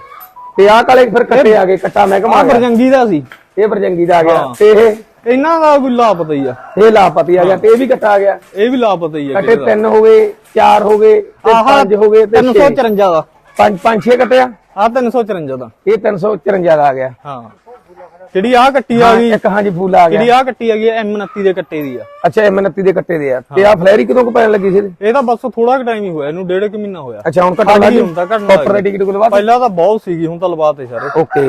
ਤੇ ਆਹ ਕਾਲੇ ਫਿਰ ਕੱਟੇ ਆ ਗਏ ਕੱਟਾ ਆ ਗਿਆ। ਬਰਜੰਗੀ ਦਾ ਸੀ। ਇਹ ਬਰਜੰਗੀ ਦਾ ਆ ਗਿਆ। ਤੇ ਇਹ ਇਹਨਾਂ ਦਾ ਕੋਈ ਲਾਪਤਾ ਹੀ ਆ। ਇਹ ਲਾਪਤੀ ਆ ਗਿਆ ਤੇ ਇਹ ਵੀ ਕੱਟਾ ਆ ਗਿਆ। ਇਹ ਵੀ ਲਾਪਤਾ ਹੀ ਆ ਕੱਟੇ ਤਿੰਨ ਹੋ ਗਏ ਚਾਰ ਹੋ ਗਏ ਤੇ ਆਹ ਪੰਜ ਹੋ ਗਏ ਤੇ ਛੇ। 354 ਦਾ। ਪੰਜ ਪੰਜ ਛੇ ਕੱਟਿਆ ਆ 354 ਦਾ। ਇਹ 354 ਦਾ ਆ ਗਿਆ। ਹਾਂ। ਜਿਹੜੀ ਆ ਕੱਟੀ ਆ ਗਈ ਇੱਕ ਹਾਂਜੀ ਫੂਲ ਆ ਗਿਆ। ਜਿਹੜੀ ਆ ਕੱਟੀ ਆ ਗਈ M29 ਦੇ ਕੱਟੇ ਦੀ ਆ। ਅੱਛਾ ਇਹ 29 ਦੇ ਕੱਟੇ ਦੇ ਆ। ਤੇ ਆ ਫਲੈਰੀ ਕਦੋਂ ਕੁ ਪੈਣ ਲੱਗੀ ਸੀ? ਇਹ ਤਾਂ ਬਸ ਥੋੜਾ ਕੁ ਟਾਈਮ ਹੀ ਹੋਇਆ ਇਹਨੂੰ ਡੇਢ ਕੁ ਮਹੀਨਾ ਹੋਇਆ। ਅੱਛਾ ਹੁਣ ਕੱਟਣ ਅੱਜ ਲੱਗੀ ਹੀ ਹੁੰਦਾ ਘਟਣ ਕਾਪਰ ਦੀ ਟਿਕਟ ਕੋਲ ਬਾਅਦ ਪਹਿਲਾਂ ਤਾਂ ਬਹੁਤ ਸੀਗੀ ਹੁਣ ਤਾਂ ਲਵਾਤੇ ਸਾਰੇ। ਓਕੇ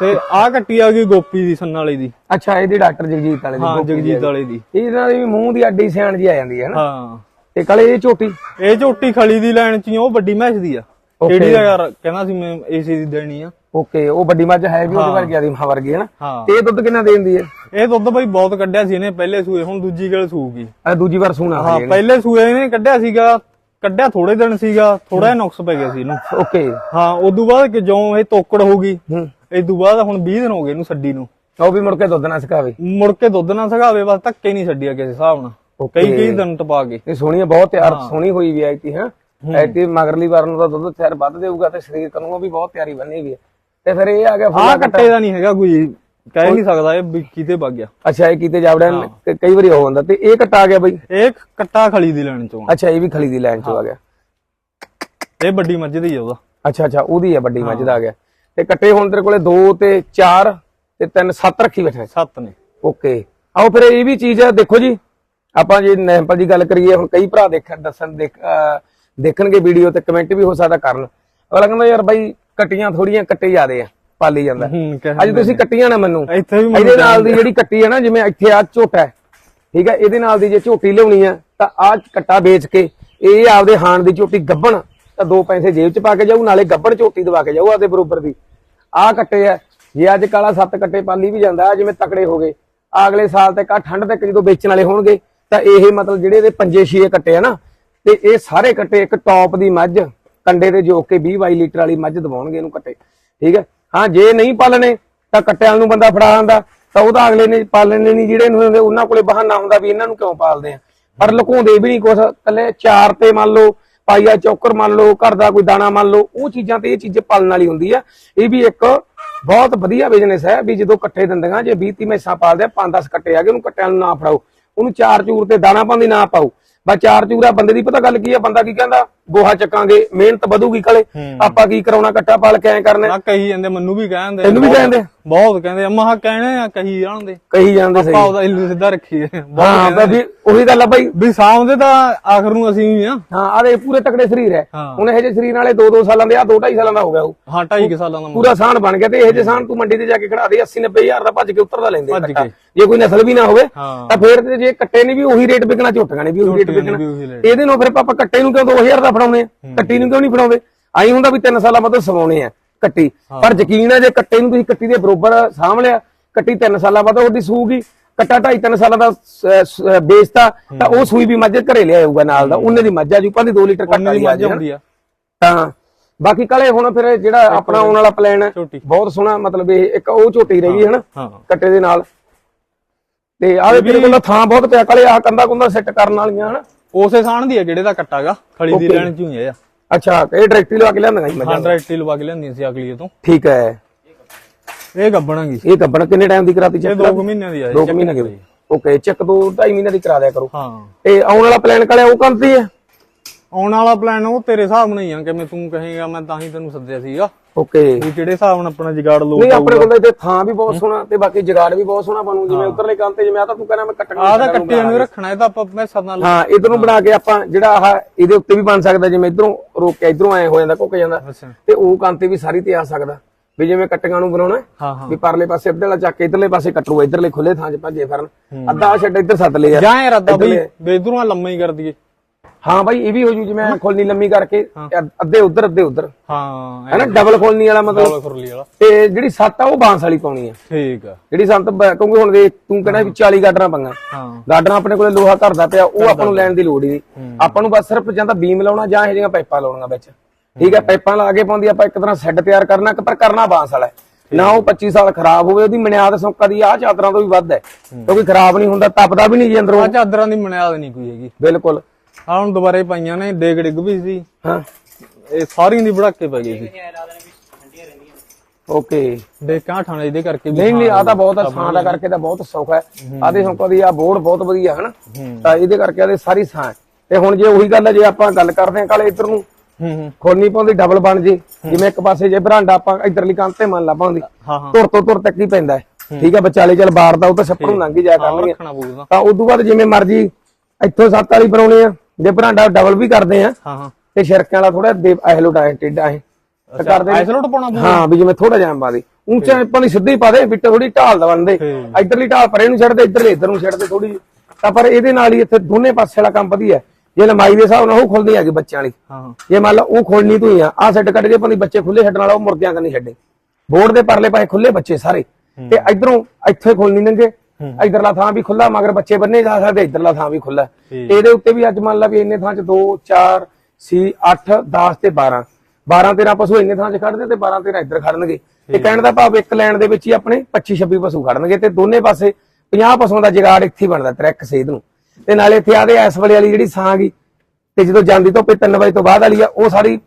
ਤੇ ਆ ਕੱਟੀ ਆ ਗਈ ਗੋਪੀ ਦੀ ਸੰਨ ਵਾਲੀ ਦੀ। ਅੱਛਾ ਇਹਦੀ ਡਾਕਟਰ ਜਗਜੀਤ ਵਾਲੇ ਦੀ ਹਾਂ ਗੋਪੀ ਦੀ ਜਗਜੀਤ ਵਾਲੇ। ਦੀ। ਇਹਨਾਂ ਦੀ ਵੀ ਮੂੰਹ ਦੀ ਅੱਡੀ ਸਿਆਣ ਜੀ ਆ ਜਾਂਦੀ ਹੈ ਨਾ। ਹਾਂ। ਤੇ ਕਲੇ ਇਹ ਝੋਟੀ? ਇਹ ਝੋਟੀ ਖਲੀ ਦੀ ਲੈਣ ਚ ਹੀ ਆ, ਉਹ ਵੱਡੀ ਮੈਚ ਦੀ ਆ। ਕਿਹੜੀ ਦਾ ਯਾਰ ਕਹਿੰਦਾ ਸੀ ਮੈਂ ਏਸੀ ਦੀ ਦੇਣੀ ਆ। ਓਕੇ ਉਹ ਵੱਡੀ ਮੱਝ ਹੈ ਵੀ ਉਹਦੇ ਵਰਗੀ ਆਦੀ ਮਾਂ ਵਰਗੀ ਹੈ ਨਾ। ਹਾਂ। ਤੇ ਇਹ ਦੁੱਧ ਕਿੰਨਾ ਦੇਂਦੀ ਹੈ? ਇਹ ਦੁੱਧ ਬਈ ਬਹੁਤ ਕੱਢਿਆ ਸੀ ਇਹਨੇ ਪਹਿਲੇ ਸੂਏ ਹੁਣ ਦੂਜੀ ਗਲ ਸੂਗੀ। ਆ ਦੂਜੀ ਵਾਰ ਸੂਣਾ ਹਾਂ ਪਹਿਲੇ ਸੂਏ ਇਹਨੇ ਕੱਢਿਆ ਸੀਗਾ ਕੱਢਿਆ ਥੋੜੇ ਦਿਨ ਸੀਗਾ ਥੋੜਾ ਜਿਹਾ ਨੁਕਸ ਪੈ ਗਿਆ ਸੀ ਇਹਨੂੰ। ਓਕੇ ਹਾਂ ਉਦੋਂ ਬਾਅਦ ਕਿ ਜਿਉਂ ਇਹ ਤੋਕੜ ਹੋ ਗਈ ਹੂੰ। ਇਦੋਂ ਬਾਅਦ ਹੁਣ 20 ਦਿਨ ਹੋ ਗਏ ਇਹਨੂੰ ਛੱਡੀ ਨੂੰ। ਉਹ ਵੀ ਮੁੜ ਕੇ ਦੁੱਧ ਨਾ ਸਕਾਵੇ ਮੁੜ ਕੇ ਦੁੱਧ ਨਾ ਸਗਾਵੇ ਬਸ ਧੱਕੇ ਨਹੀਂ ਛੱਡਿਆ ਕਿਸੇ ਹਿਸਾਬ ਨਾਲ। ਕਈ ਕਈ ਦਿਨ ਟਪਾ ਕੇ। ਇਹ ਸੋਹਣੀ ਬਹੁਤ ਤਿਆਰ ਸੋਹਣੀ ਹੋਈ ਵੀ ਆਈਤੀ ਹੈ। ਐਤੀ ਮਗਰਲੀ ਵਾਰ ਨੂੰ ਤਾਂ ਦੁੱਧ ਤਿਆਰ ਵੱਧ ਦੇਊਗਾ ਤੇ ਸਰੀਰ ਨੂੰ ਵੀ ਬਹੁਤ ਤਿਆਰੀ ਬਣੀ ਵੀ ਹੈ ਤੇ ਫਿਰ ਇਹ ਆ ਗਿਆ ਆਹ ਫੁੱਲਾ ਕੱਟੇ ਦਾ ਨਹੀਂ ਹੈਗਾ ਕੋਈ ਕਹਿ ਨਹੀਂ ਸਕਦਾ ਇਹ ਵੀ ਕਿਤੇ ਵਗ ਗਿਆ। ਅੱਛਾ ਇਹ ਕੀਤੇ ਜਾਵੜਿਆ ਕ- ਕਈ ਵਾਰੀ ਹੋ ਜਾਂਦਾ ਤੇ ਇਹ ਕੱਟਾ ਆ ਗਿਆ ਬਈ? ਇਹ ਕੱਟਾ ਖਲੀ ਦੀ ਲੈਣ ਚੋਂ ਆ। ਅੱਛਾ ਇਹ ਵੀ ਖਲੀ ਦੀ ਲਾਈਨ ਚੋਂ ਆ ਗਿਆ। ਇਹ ਵੱਡੀ ਮੱਝ ਦੀ ਆ ਉਹਦਾ। ਅੱਛਾ ਅੱਛਾ ਉਹਦੀ ਹੈ ਵੱਡੀ ਮੱਝ ਦਾ ਆ ਗਿਆ। ਤੇ ਕੱਟੇ ਹੁਣ ਤੇਰੇ ਕੋਲੇ 2 ਤੇ 4 ਤੇ ਤਿੰਨ ਸੱਤ ਰੱਖੀ ਬੈਠੇ ਸੱਤ ਨੇ। ਓਕੇ। ਆਓ ਫਿਰ ਇਹ ਵੀ ਚੀਜ਼ ਆ ਦੇਖੋ ਜੀ। ਆਪਾਂ ਜੇ ਨੈਂਪਲ ਦੀ ਗੱਲ ਕਰੀਏ ਹੁਣ ਕਈ ਭਰਾ ਦੇਖਣ ਦੱਸਣ ਦੇਖਣਗੇ ਵੀਡੀਓ ਤੇ ਕਮੈਂਟ ਵੀ ਹੋ ਸਕਦਾ ਕਰਨ। ਅਗਲਾ ਕਹਿੰਦਾ ਯਾਰ ਬਾਈ ਕੱਟੀਆਂ ਥੋੜੀਆਂ ਕੱਟੇ ਜ਼ਿਆਦੇ ਆ ਪਾਲੀ ਜਾਂਦਾ। ਹੂੰ ਅੱਜ ਤੁਸੀਂ ਕੱਟੀਆਂ ਨਾ ਮੰਨੂ। ਇੱਥੇ ਵੀ ਮੈਨੂੰ ਇਹਦੇ ਨਾਲ ਦੀ ਜਿਹੜੀ ਕੱਟੀ ਹੈ ਨਾ ਜਿਵੇਂ ਇੱਥੇ ਆ ਝੋਟਾ ਹੈ ਠੀਕ ਹੈ ਇਹਦੇ ਨਾਲ ਦੀ ਜੇ ਝੋਟੀ ਲਿਆਉਣੀ ਆ ਤਾਂ ਆ ਕੱਟਾ ਵੇਚ ਕੇ ਇਹ ਆਪਦੇ ਹਾਣ ਦੀ ਝੋਟੀ ਗੱਬਣ ਤਾਂ ਦੋ ਪੈਸੇ ਜੇਬ 'ਚ ਪਾ ਕੇ ਜਾਊ, ਨਾਲੇ ਗੱਬੜ ਝੋਟੀ ਦਵਾ ਕੇ ਜਾਊ ਆਪਦੇ ਬਰੋਬਰ ਦੀ। ਆ ਕੱਟੇ ਆ ਜੇ ਅੱਜ ਕਾਲਾ ਸੱਤ ਕੱਟੇ ਪਾਲੀ ਵੀ ਜਾਂਦਾ ਜਿਵੇਂ ਤਕੜੇ ਹੋ ਗਏ। ਅਗਲੇ ਸਾਲ ਤੱਕ ਆ ਠੰਡ ਤੱਕ ਜਦੋਂ ਵੇਚਣ ਵਾਲੇ ਹੋਣਗੇ, ਤਾਂ ਇਹ ਮਤਲਬ ਜਿਹੜੇ ਇਹਦੇ ਪੰਜੇ ਛੇ ਕੱਟੇ ਆ ਨਾ, ਤੇ ਇਹ ਸਾਰੇ ਕੱਟੇ ਇੱਕ ਟੌਪ ਦੀ ਮੱਝ, ਕੰਡੇ ਤੇ ਜੋਕ ਕੇ 20 22 ਲੀਟਰ ਵਾਲੀ ਮੱਝ ਦਵਾਉਣਗੇ ਇਹਨੂੰ ਕੱਟੇ। ਠੀਕ ਹੈ ਹਾਂ, ਜੇ ਨਹੀਂ ਪਾਲਣੇ, ਤਾਂ ਕੱਟਿਆਂ ਨੂੰ ਬੰਦਾ ਫੜਾ ਆਂਦਾ। ਤਾਂ ਉਹਦਾ ਅਗਲੇ ਨੇ ਪਾਲਣੇ ਨਹੀਂ ਜਿਹੜੇ ਨੂੰ ਹੁੰਦੇ, ਉਹਨਾਂ ਕੋਲੇ ਬਹਾਨਾ ਹੁੰਦਾ ਵੀ ਇਹਨਾਂ ਨੂੰ ਕਿਉਂ ਪਾਲਦੇ ਆ? ਪਰ ਲੁਕਾਉਂਦੇ ਵੀ ਨਹੀਂ ਕੁਛ। ਕੱਲੇ ਚਾਰ ਤੇ ਮੰਨ ਲਓ ਪਾਈਆ ਚੌਕਰ ਮੰਨ ਲਓ, ਘਰ ਦਾ ਕੋਈ ਦਾਣਾ ਮੰਨ ਲਓ, ਉਹ ਚੀਜ਼ਾਂ ਤੇ ਇਹ ਚੀਜ਼ ਪਾਲਣ ਵਾਲੀ ਹੁੰਦੀ ਆ। ਇਹ ਵੀ ਇੱਕ ਬਹੁਤ ਵਧੀਆ ਬਿਜ਼ਨਸ ਹੈ ਵੀ ਜਦੋਂ ਇਕੱਠੇ ਦਿੰਦੀਆਂ, ਜੇ 20 30 ਮੈਸਾਂ ਪਾਲਦੇ ਆ 5-10 ਕੱਟੇ ਆ ਗਏ, ਉਹਨੂੰ ਕੱਟਿਆਂ ਨੂੰ ਨਾ ਫੜਾਓ। ਉਹਨੂੰ ਚਾਰ ਚੂਰ ਤੇ ਦਾਣਾ ਪਾਉਂਦੀ ਨਾ ਪਾਓ। ਬਸ ਚਾਰ ਚੂਰਾ ਬੰਦੇ ਦੀ ਪਤਾ ਗੱਲ ਕੀ ਆ, ਬੰਦਾ ਕੀ ਕਹਿੰਦਾ? ਗੋਹਾ ਚੱਕਾਂਗੇ ਮਿਹਨਤ ਵਧੂਗੀ ਕਲੇ। ਆਪਾਂ ਕੀ ਕਰਾਉਣਾ ਕੱਟਾ ਪਾਲ ਕੇ ਐ ਕਰਨੇ? ਨਾ ਕਹੀ ਜਾਂਦੇ ਮੈਨੂੰ ਵੀ ਕਹਿੰਦੇ। ਤੈਨੂੰ ਵੀ ਕਹਿੰਦੇ? ਬਹੁਤ ਕਹਿੰਦੇ। ਅੰਮਾ ਹਾਂ ਕਹਿਣੇ ਆ ਕਹੀ ਜਾਣਦੇ। ਕਹੀ ਜਾਂਦੇ ਸਹੀ। ਆਪਾਂ ਉਹਦਾ ਇੱਲੂ ਸਿੱਧਾ ਰੱਖੀਏ। ਹਾਂ ਤਾਂ ਵੀ ਉਹੀ ਗੱਲ ਆ ਬਾਈ। ਵੀ ਸਾਹਮਣੇ ਤਾਂ ਆਖਰ ਨੂੰ ਅਸੀਂ ਹੀ ਆ। ਹਾਂ ਆਦੇ ਪੂਰੇ ਤਕੜੇ ਸਰੀਰ ਹੈ। ਹੁਣ ਇਹ ਜੇ ਸਰੀਰ ਨਾਲੇ 2-2 ਸਾਲਾਂ ਦੇ ਆ 2-2.5 ਸਾਲਾਂ ਦਾ ਹੋ ਗਿਆ ਉਹ। ਹਾਂ ਢਾਈ ਕੁ ਸਾਲਾਂ ਦਾ। ਪੂਰਾ ਸਾਨ ਬਣ ਗਿਆ ਤੇ ਇਹ ਜੇ ਸਾਨ ਤੂੰ ਮੰਡੀ ਤੇ ਜਾ ਕੇ ਖੜਾ ਦੇ 80 90 ਹਜ਼ਾਰ ਦਾ ਭੱਜ ਕੇ ਉੱਤਰਦਾ ਲੈਂਦੇ ਆ ਭੱਜ ਕੱਟਾ। ਕੇ। ਜੇ ਕੋਈ ਨਸਲ ਵੀ ਨਾ ਹੋਵੇ। ਤਾਂ ਫੇਰ ਤੇ ਜੇ ਕੱਟੇ ਨੇ ਵੀ ਉਹੀ ਰੇਟ ਵਿਕਣਾ ਝੋਟੀਆਂ ਨੇ ਵੀ ਉਹੀ ਰੇਟ ਵਿਕਣਾ। ਇਹਦੇ ਨੂੰ ਫਿਰ ਪਾਪਾ ਕੱਟੇ ਨੂੰ ਕਿਉਂ 2000 ਦਾ ਫੜਾਉਨੇ ਆ? ਕੱਟੀ ਨੂੰ ਕਿਉਂ ਨਹੀਂ ਫੜਾਉਂਦੇ? ਆਈ ਹੁੰਦਾ ਵੀ 3 ਸਾਲਾਂ ਬਾਅਦ ਸਵਾਉਣੇ ਆ ਕੱਟੀ। ਪਰ ਯਕੀਨ ਹੈ ਜੇ ਕੱਟੇ ਨੂੰ ਤੁਸੀਂ ਕੱਟੀ ਦੇ ਬਰੋਬਰ ਸਾਂਭ ਲਿਆ ਕੱਟੀ 3 ਸਾਲਾਂ ਬਾਅਦ ਉਹਦੀ ਸੂਗੀ ਕੱਟਾ 2.5 3 ਸਾਲਾਂ ਦਾ ਵੇਚਤਾ ਤਾਂ ਉਹ ਸੂਈ ਵੀ ਮੱਝ ਘਰੇ ਲਿਆਊਗਾ ਨਾਲ ਦਾ ਉਹਨੇ ਦੀ ਮੱਝ ਆ ਜੂ ਭਾਵੇਂ 2 ਲੀਟਰ ਕੱਟਾ ਦੀ ਮੱਝ ਹੁੰਦੀ ਆ। ਤਾਂ ਬਾਕੀ ਕਾਲੇ ਹੁਣ ਫਿਰ ਜਿਹੜਾ ਆਪਣਾ ਆਉਣ ਵਾਲਾ ਪਲਾਨ ਹੈ। ਬਹੁਤ ਸੋਹਣਾ ਮਤਲਬ ਇਹ ਇੱਕ ਉਹ ਝੋਟੀ ਰਹੀ ਹੈ ਹਨਾ ਕੱਟੇ ਦੇ ਨਾਲ। ਤੇ ਆਹ ਤੇਰੇ ਕੋਲ ਥਾਂ ਬਹੁਤ ਪਿਆ ਕਾਲੇ ਆ ਕੰਦਾ ਕੁੰਦਾ ਸੈੱਟ ਕਰਨ ਵਾਲੀਆਂ ਹਨਾ? ਉਸੇ ਸਾਣ ਦੀ ਆ ਜਿਹੜੇ ਦਾ ਕੱਟਾਗਾ ਖਲੀ ਦੀ. ਲੈਣ ਚ ਹੀ ਆ। ਅੱਛਾ ਇਹ ਡਾਇਰੈਕਟਲੀ ਲਵਾ ਕੇ ਲਿਆਂਦੀਆਂ ਜੀ ਹਾਂ ਮੱਝਾਂ ਡਾਇਰੈਕਟਲੀ ਲਵਾ ਕੇ ਲਿਆਂਦੀਆਂ ਸੀ ਅਗਲੀਏ ਤੋਂ। ਠੀਕ ਹੈ। ਇਹ ਗੱਬਣਾਂਗੀ। ਇਹ ਕੱਬਣ ਕਿੰਨੇ ਟਾਈਮ ਦੀ ਕਰਾਤੀ ਇਹ ਚੈੱਕ 2 ਮਹੀਨਿਆਂ ਦੀ ਆ ਇਹ 2 check ਮਹੀਨੇ। ਦੀ। ਓਕੇ ਚੈੱਕ ਦੋ 2.5 ਮਹੀਨੇ ਦੀ ਕਰਾ ਦਿਆ ਕਰੋ। ਹਾਂ। ਤੇ ਆਉਣ ਵਾਲਾ ਪਲਾਨ ਕਾਲੇ ਉਹ ਕੰਤੀ ਹੈ ਆਉਣ ਵਾਲਾ ਪਲਾਨ ਉਹ ਤੇਰੇ ਹਿਸਾਬ ਨਾਲ ਹੀ ਆ ਕਿਵੇਂ ਤੂੰ ਕਹੇਗਾ ਮੈਂ ਤਾਂ ਹੀ ਤੈਨੂੰ ਸੱਦਿਆ ਸੀਗਾ। ਓਕੇ ਵੀ ਜਿਹੜੇ ਹਿਸਾਬ ਨਾਲ ਆਪਣਾ ਜਗਾੜ ਲੋਕ ਨਹੀਂ ਆਪਣੇ ਕੋਲ ਤਾਂ ਇੱਥੇ ਥਾਂ ਵੀ ਬਹੁਤ ਸੋਹਣਾ ਤੇ ਬਾਕੀ ਜਗਾੜ ਵੀ ਬਹੁਤ ਸੋਹਣਾ ਬਣੂ ਜਿਵੇਂ ਉੱਧਰਲੇ ਕੰਨ ਤੇ ਜਿਵੇਂ ਆ ਤਾਂ ਤੂੰ ਕਹਿੰਦਾ ਮੈਂ ਕੱਟਣਾ ਆਹ ਤਾਂ ਕੱਟੇ ਨੂੰ ਰੱਖਣਾ ਇਹ ਤਾਂ ਆਪਾਂ ਮੈਸਾਂ ਨਾਲ ਹਾਂ ਇਧਰ ਨੂੰ ਬਣਾ ਕੇ ਆਪਾਂ ਜਿਹੜਾ ਆਹ ਇਹਦੇ ਉੱਤੇ ਵੀ ਬਣ ਸਕਦਾ ਜਿਵੇਂ ਇਧਰੋਂ ਰੋਕ ਕੇ ਇਧਰੋਂ ਐ ਹੋ ਜਾਂਦਾ ਘੁੱਕ ਜਾਂਦਾ। ਤੇ ਉਹ ਕੰਨ ਤੇ ਵੀ ਸਾਰੀ ਤੇ ਆ ਸਕਦਾ ਵੀ ਜਿਵੇਂ ਕੱਟੀਆਂ ਨੂੰ ਬਣਾਉਣਾ ਵੀ ਪਰਲੇ ਪਾਸੇ ਅੱਧੇ ਵਾਲਾ ਚੱਕ ਕੇ ਇਧਰਲੇ ਪਾਸੇ ਕੱਟੂ ਇਧਰਲੇ ਖੁੱਲੇ ਥਾਂ 'ਚ ਭੱਜੇ ਫਿਰਨ। ਅੱਧਾ ਛੱਡ ਇੱਧਰ ਸੱਦ ਲਿਆ। ਜਾਂ ਇਹ ਰੱਦਾ ਬਈ ਬੇਦਰੂਆਂ ਲੰਮਾ ਹੀ ਕਰ ਦਈਏ। ਹਾਂ ਬਾਈ ਇਹ ਵੀ ਹੋ ਜੂ ਜਿਵੇਂ ਖੋਲਣੀ ਲੰਮੀ ਕਰਕੇ ਅੱਧੇ ਉਧਰ ਅੱਧੇ ਉਧਰ। ਹਾਂ ਹੈਨਾ ਡਬਲ ਖੋਲਣੀ ਵਾਲਾ ਮਤਲਬ। ਡਬਲ ਖੁਰਲੀ ਵਾਲਾ। ਤੇ ਜਿਹੜੀ ਸੱਤ ਆ ਉਹ ਬਾਂਸ ਵਾਲੀ ਪਾਉਣੀ ਆ। ਠੀਕ ਆ। ਜਿਹੜੀ ਸੰਤ ਕਿਉਂਕਿ ਹੁਣ ਦੇ ਤੂੰ ਕਹਿੰਦਾ ਵੀ 40 ਗਾਡਰਾਂ ਪੰਗਾ। ਹਾਂ। ਗਾਡਰਾਂ ਆਪਣੇ ਕੋਲੇ ਲੋਹਾ ਘਰ ਦਾ ਪਿਆ ਉਹ ਆਪਾਂ ਨੂੰ ਲੈਣ ਦੀ ਲੋੜ ਹੀ ਨਹੀਂ। ਆਪਾਂ ਨੂੰ ਬਸ ਸਿਰਫ ਜਾਂ ਤਾਂ ਬੀਮ ਲਾਉਣਾ ਜਾਂ ਇਹ ਜਿਹੀਆਂ ਪਾਈਪਾਂ ਲਾਉਣੀਆਂ ਵਿੱਚ। ਠੀਕ ਹੈ। ਪਾਈਪਾਂ ਲਾ ਕੇ ਪਾਉਂਦੀ ਆਪਾਂ ਇੱਕ ਤਰ੍ਹਾਂ ਸੈੱਡ ਤਿਆਰ ਕਰਨਾ ਪਰ ਕਰਨਾ ਬਾਂਸ ਵਾਲਾ। ਨਾ ਉਹ 25 ਸਾਲ ਖਰਾਬ ਹੋਵੇ ਉਹਦੀ ਮਨਿਆਦ ਸੌਂਕਾ ਦੀ ਆਹ ਚਾਦਰਾਂ ਤੋਂ ਵੀ ਵੱਧ ਹੈ। ਕਿਉਂਕਿ ਖਰਾਬ ਨਹੀਂ ਹੁੰਦਾ ਤਪਦਾ ਵੀ ਨਹੀਂ ਜੀ ਅੰਦਰੋਂ। ਆ ਚਾਦਰਾਂ ਦੀ ਮਨਿਆਦ ਨਹੀਂ ਕੋਈ ਹੈਗੀ। ਬਿਲਕੁਲ। ਆ ਹੁਣ ਦੁਬਾਰੇ ਪਾਈਆਂ ਨੇ ਡੇਗ ਡਿੱਗ ਵੀ ਸੀ। ਹਾਂ। ਇਹ ਸਾਰੀਆਂ ਦੀ ਬੜਾਕੇ ਪੈ ਗਈ ਸੀ। ਓਕੇ। ਡੇਕਾਂ ਠਾਣੇ ਇਹਦੇ ਕਰਕੇ ਵੀ ਨਹੀਂ ਨਹੀਂ ਆ ਤਾਂ ਬਹੁਤ ਆਸਾਨ ਦਾ ਕਰਕੇ ਤਾਂ ਬਹੁਤ ਸੌਖਾ ਹੈ। ਆਦੇ ਸੌਂਕਾ ਦੀ ਆ ਬੋਰਡ ਬਹੁਤ ਵਧੀਆ ਹਨ ਤਾਂ ਇਹਦੇ ਕਰਕੇ ਆਦੇ ਸਾਰੀ ਸਾਂ। ਤੇ ਹੁਣ ਜੇ ਉਹੀ ਗੱਲ ਹੈ ਜੇ ਆਪਾਂ ਗੱਲ ਕਰਦੇ ਹਾਂ ਕਾਲੇ ਇੱਧਰ ਨੂੰ ਹੂੰ ਖੋਲਣੀ ਪਾਉਂਦੀ ਡਬਲ ਬਣ ਜੇ। ਜਿਵੇਂ ਇੱਕ ਪਾਸੇ ਜੇ ਬਰਾਂਡਾ ਆਪਾਂ ਇਧਰਲੀ ਕੰਧ ਤੇ ਮੰਨ ਲਾ ਪਾਉਂਦੀ। ਧੁਰ ਤੋਂ ਧੁਰ ਤੱਕ ਹੀ ਪੈਂਦਾ ਹੈ। ਠੀਕ ਹੈ ਵਿਚਾਲੇ ਚੱਲ ਬਾਰ ਦਾ ਉਹ ਤਾਂ ਛੱਪੜ ਨੂੰ ਲੰਘ ਹੀ ਜਾ ਆਹ ਕਰਨਗੇ। ਰੱਖਣਾ ਪਊਗਾ। ਤਾਂ ਉਦੋਂ ਬਾਅਦ ਜਿਵੇਂ ਮਰਜ਼ੀ ਇੱਥੋਂ ਸੱਤ ਵਾਲੀ ਬਣਾਉਣੇ ਆ। ਜੇ ਬਰਾਂਡਾ ਡਬਲ ਵੀ ਕਰਦੇ ਆ ਹਾਂ ਹਾਂ। ਤੇ ਛਿਰਕਿਆਂ ਵਾਲਾ ਥੋੜਾ ਦੇ ਐਹਲੋ ਟਾਇ ਟੇਡਾ ਹੈ ਤਾਂ ਕਰਦੇ ਨੇ। ਆਈਸੋਲੇਟ ਪਾਉਣਾ ਹਾਂ ਵੀ ਜਿਵੇਂ ਥੋੜਾ ਜਿਹਾ ਪਾ ਦੇ। ਉੱਚਾ ਆਪਾਂ ਨੂੰ ਸਿੱਧੀ ਪਾ ਦੇ ਬਿੱਟ ਥੋੜੀ ਢਾਲ ਦਵੰਦੇ। ਇਧਰਲੀ ਢਾਲ ਪਰੇ ਨੂੰ ਛੱਡਦੇ ਇਧਰਲੇ ਇਧਰ ਨੂੰ ਛੱਡਦੇ ਥੋੜੀ ਜਿਹੀ। ਤਾਂ ਪਰ ਇਹਦੇ ਨਾਲ ਹੀ ਇੱਥੇ ਦੋਨੇ ਪਾਸੇ ਵਾਲਾ ਕੰਮ ਵਧੀਆ ਹੈ। ਜੇ ਲੰਬਾਈ ਦੇ ਹਿਸਾਬ ਨਾਲ ਉਹ ਖੁੱਲਦੀ ਹੈਗੀ ਬੱਚਿਆਂ ਵਾਲੀ। ਹਾਂ ਹਾਂ। ਜੇ ਮੰਨ ਲਾ ਉਹ ਖੋਲਣੀ ਤੂੰ ਹੀ ਆ ਆ ਸੈੱਟ ਕੱਢ ਕੇ ਭਾਵੇਂ ਬੱਚੇ ਖੁੱਲੇ ਛੱਡਣ ਵਾਲਾ ਉਹ ਮੁਰਗਿਆਂ ਕੰਨੀ ਛੱਡੇ। ਬੋਰਡ ਦੇ ਪਰਲੇ ਪਾਸੇ ਖੁੱਲੇ ਬੱਚੇ ਸਾਰੇ। ਤੇ ਇਧਰੋਂ ਇੱਥੇ ਖੋਲਣੀ ਨੰਗੇ ਇਧਰਲਾ ਥਾਂ ਵੀ ਖੁੱਲਾ ਮਗਰ ਬੱਚੇ ਬੰਨੇ ਜਾ ਸਕਦੇ ਇਧਰਲਾ ਥਾਂ ਵੀ ਖੁੱਲਾ। ਇਹਦੇ ਉੱਤੇ ਵੀ ਅੱਜ ਮੰਨ ਲਾ ਵੀ ਇੰਨੇ ਥਾਂ 'ਚ 2 4 ਸੀ 8 10 ਤੇ 12 12 13 ਪਸ਼ੂ ਇੰਨੇ ਥਾਂ 'ਚ ਖੜਦੇ ਤੇ 12 13 ਇੱਧਰ ਖੜਨਗੇ ਇਹ ਕਹਿਣ ਦਾ ਭਾਵ ਇੱਕ ਲਾਈਨ ਦੇ ਵਿੱਚ ਹੀ ਆਪਣੇ 25 26 ਪਸ਼ੂ ਖੜਨਗੇ ਤੇ ਦੋਨੇ ਪਾਸੇ 50 ਪਸ਼ੂਆਂ ਦਾ ਜਗਾੜ ਇੱਥੇ ਬਣਦਾ ਟਰੈਕ ਸੇਧ ਨੂੰ। ਤੇ ਨਾਲੇ ਇੱਥੇ ਆਦੇ ਐਸ ਵੇਲੇ ਵਾਲੀ ਜਿਹੜੀ ਸਾਂ ਗਈ ਤੇ ਜਦੋਂ ਜਾਂਦੀ ਤੋਂ 3 ਵਜੇ ਤੋਂ ਬਾਅਦ ਵਾਲੀ ਆ ਉਹ ਸਾਰੀ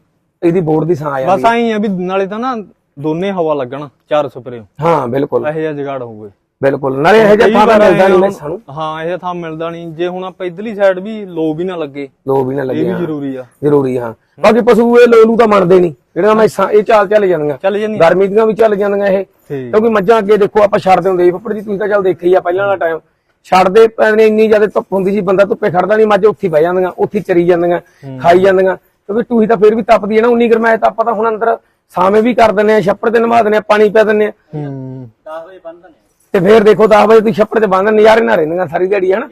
ਇਹਦੀ ਬੋਰਡ ਦੀ ਸਾਂ ਆ ਜਾਂਦੀ ਬਸ ਆਈ ਆ ਵੀ ਨਾਲੇ ਤਾਂ ਨਾ ਦੋਨੇ ਹਵਾ ਲੱਗਣ ਚਾਰ ਸਪਰੇ। ਹਾਂ ਬਿਲਕੁਲ। ਇਹੋ ਜਿਹਾ ਜਗਾੜ ਹੋਵੇ ਬਿਲਕੁਲ। ਨਾਲੇ ਇਹੋ ਜਿਹਾ ਥਾਂ ਮਿਲਦਾ ਨਹੀਂ ਸਾਨੂੰ। ਹਾਂ ਇਹ ਥਾਂ ਮਿਲਦਾ ਨਹੀਂ। ਜੇ ਹੁਣ ਆਪਾਂ ਇਧਰਲੀ ਸਾਈਡ ਵੀ ਲੋ ਵੀ ਨਾ ਲੱਗੇ ਲੋ ਵੀ ਨਾ ਇਹ ਲੱਗੇ ਵੀ ਹਾਂ। ਜ਼ਰੂਰੀ ਆ। ਜ਼ਰੂਰੀ ਹਾਂ। ਬਾਕੀ ਪਸ਼ੂ ਇਹ ਲੋਲੂ ਤਾਂ ਮੰਨਦੇ ਨਹੀਂ। ਜਿਹੜਾ ਮੈਂ ਇਹ ਚਾਲ ਚੱਲ ਜਾਂਦੀਆਂ। ਚੱਲ ਗਰਮੀ ਦੀਆਂ ਵੀ ਚੱਲ ਜਾਂਦੀਆਂ ਇਹ। ਠੀਕ। ਕਿਉਂਕਿ ਮੱਝਾਂ ਅੱਗੇ ਦੇਖੋ ਆਪਾਂ ਛੱਡਦੇ ਹੁੰਦੇ ਸੀ। ਫੱਪੜ ਜੀ ਤੁਸੀਂ ਤਾਂ ਚੱਲ ਦੇਖੀ ਆ ਪਹਿਲਾਂ ਵਾਲਾ ਟਾਈਮ ਛੱਡਦੇ ਪੈਣੇ ਇੰਨੀ ਜ਼ਿਆਦਾ ਧੁੱਪ ਹੁੰਦੀ ਸੀ ਬੰਦਾ ਧੁੱਪੇ ਖੜਦਾ ਨਹੀਂ ਮੱਝ ਉੱਥੇ ਹੀ ਬਹਿ ਜਾਂਦੀਆਂ ਉੱਥੇ ਚਰੀ ਜਾਂਦੀਆਂ ਖਾਈ ਜਾਂਦੀਆਂ। ਕਿਉਂਕਿ ਟੂਹੀ ਤਾਂ ਫਿਰ ਵੀ ਤਪਦੀ ਹੈ ਨਾ ਉਨੀ ਗਰਮੈਸ਼ ਤਾਂ ਆਪਾਂ ਤਾਂ ਹੁਣ ਅੰਦਰ ਸਾਵੇਂ ਵੀ ਕਰ ਦਿੰਦੇ ਆ ਛੱਪੜ ਤੇ ਨਵਾ ਦਿੰਦੇ ਆ ਪਾਣੀ ਪੈ ਦਿੰਦੇ ਆ ਹੂੰ। ਤੇ ਫਿਰ ਦੇਖੋ 10 ਵਜੇ ਤੁਸੀਂ ਛੱਪੜ ਤੇ ਬੰਨ ਨਜ਼ਾਰੇ ਨਾ ਰਹਿੰਦੀਆਂ ਸਾਰੀ ਦਿਹਾੜੀ ਹਨਾ?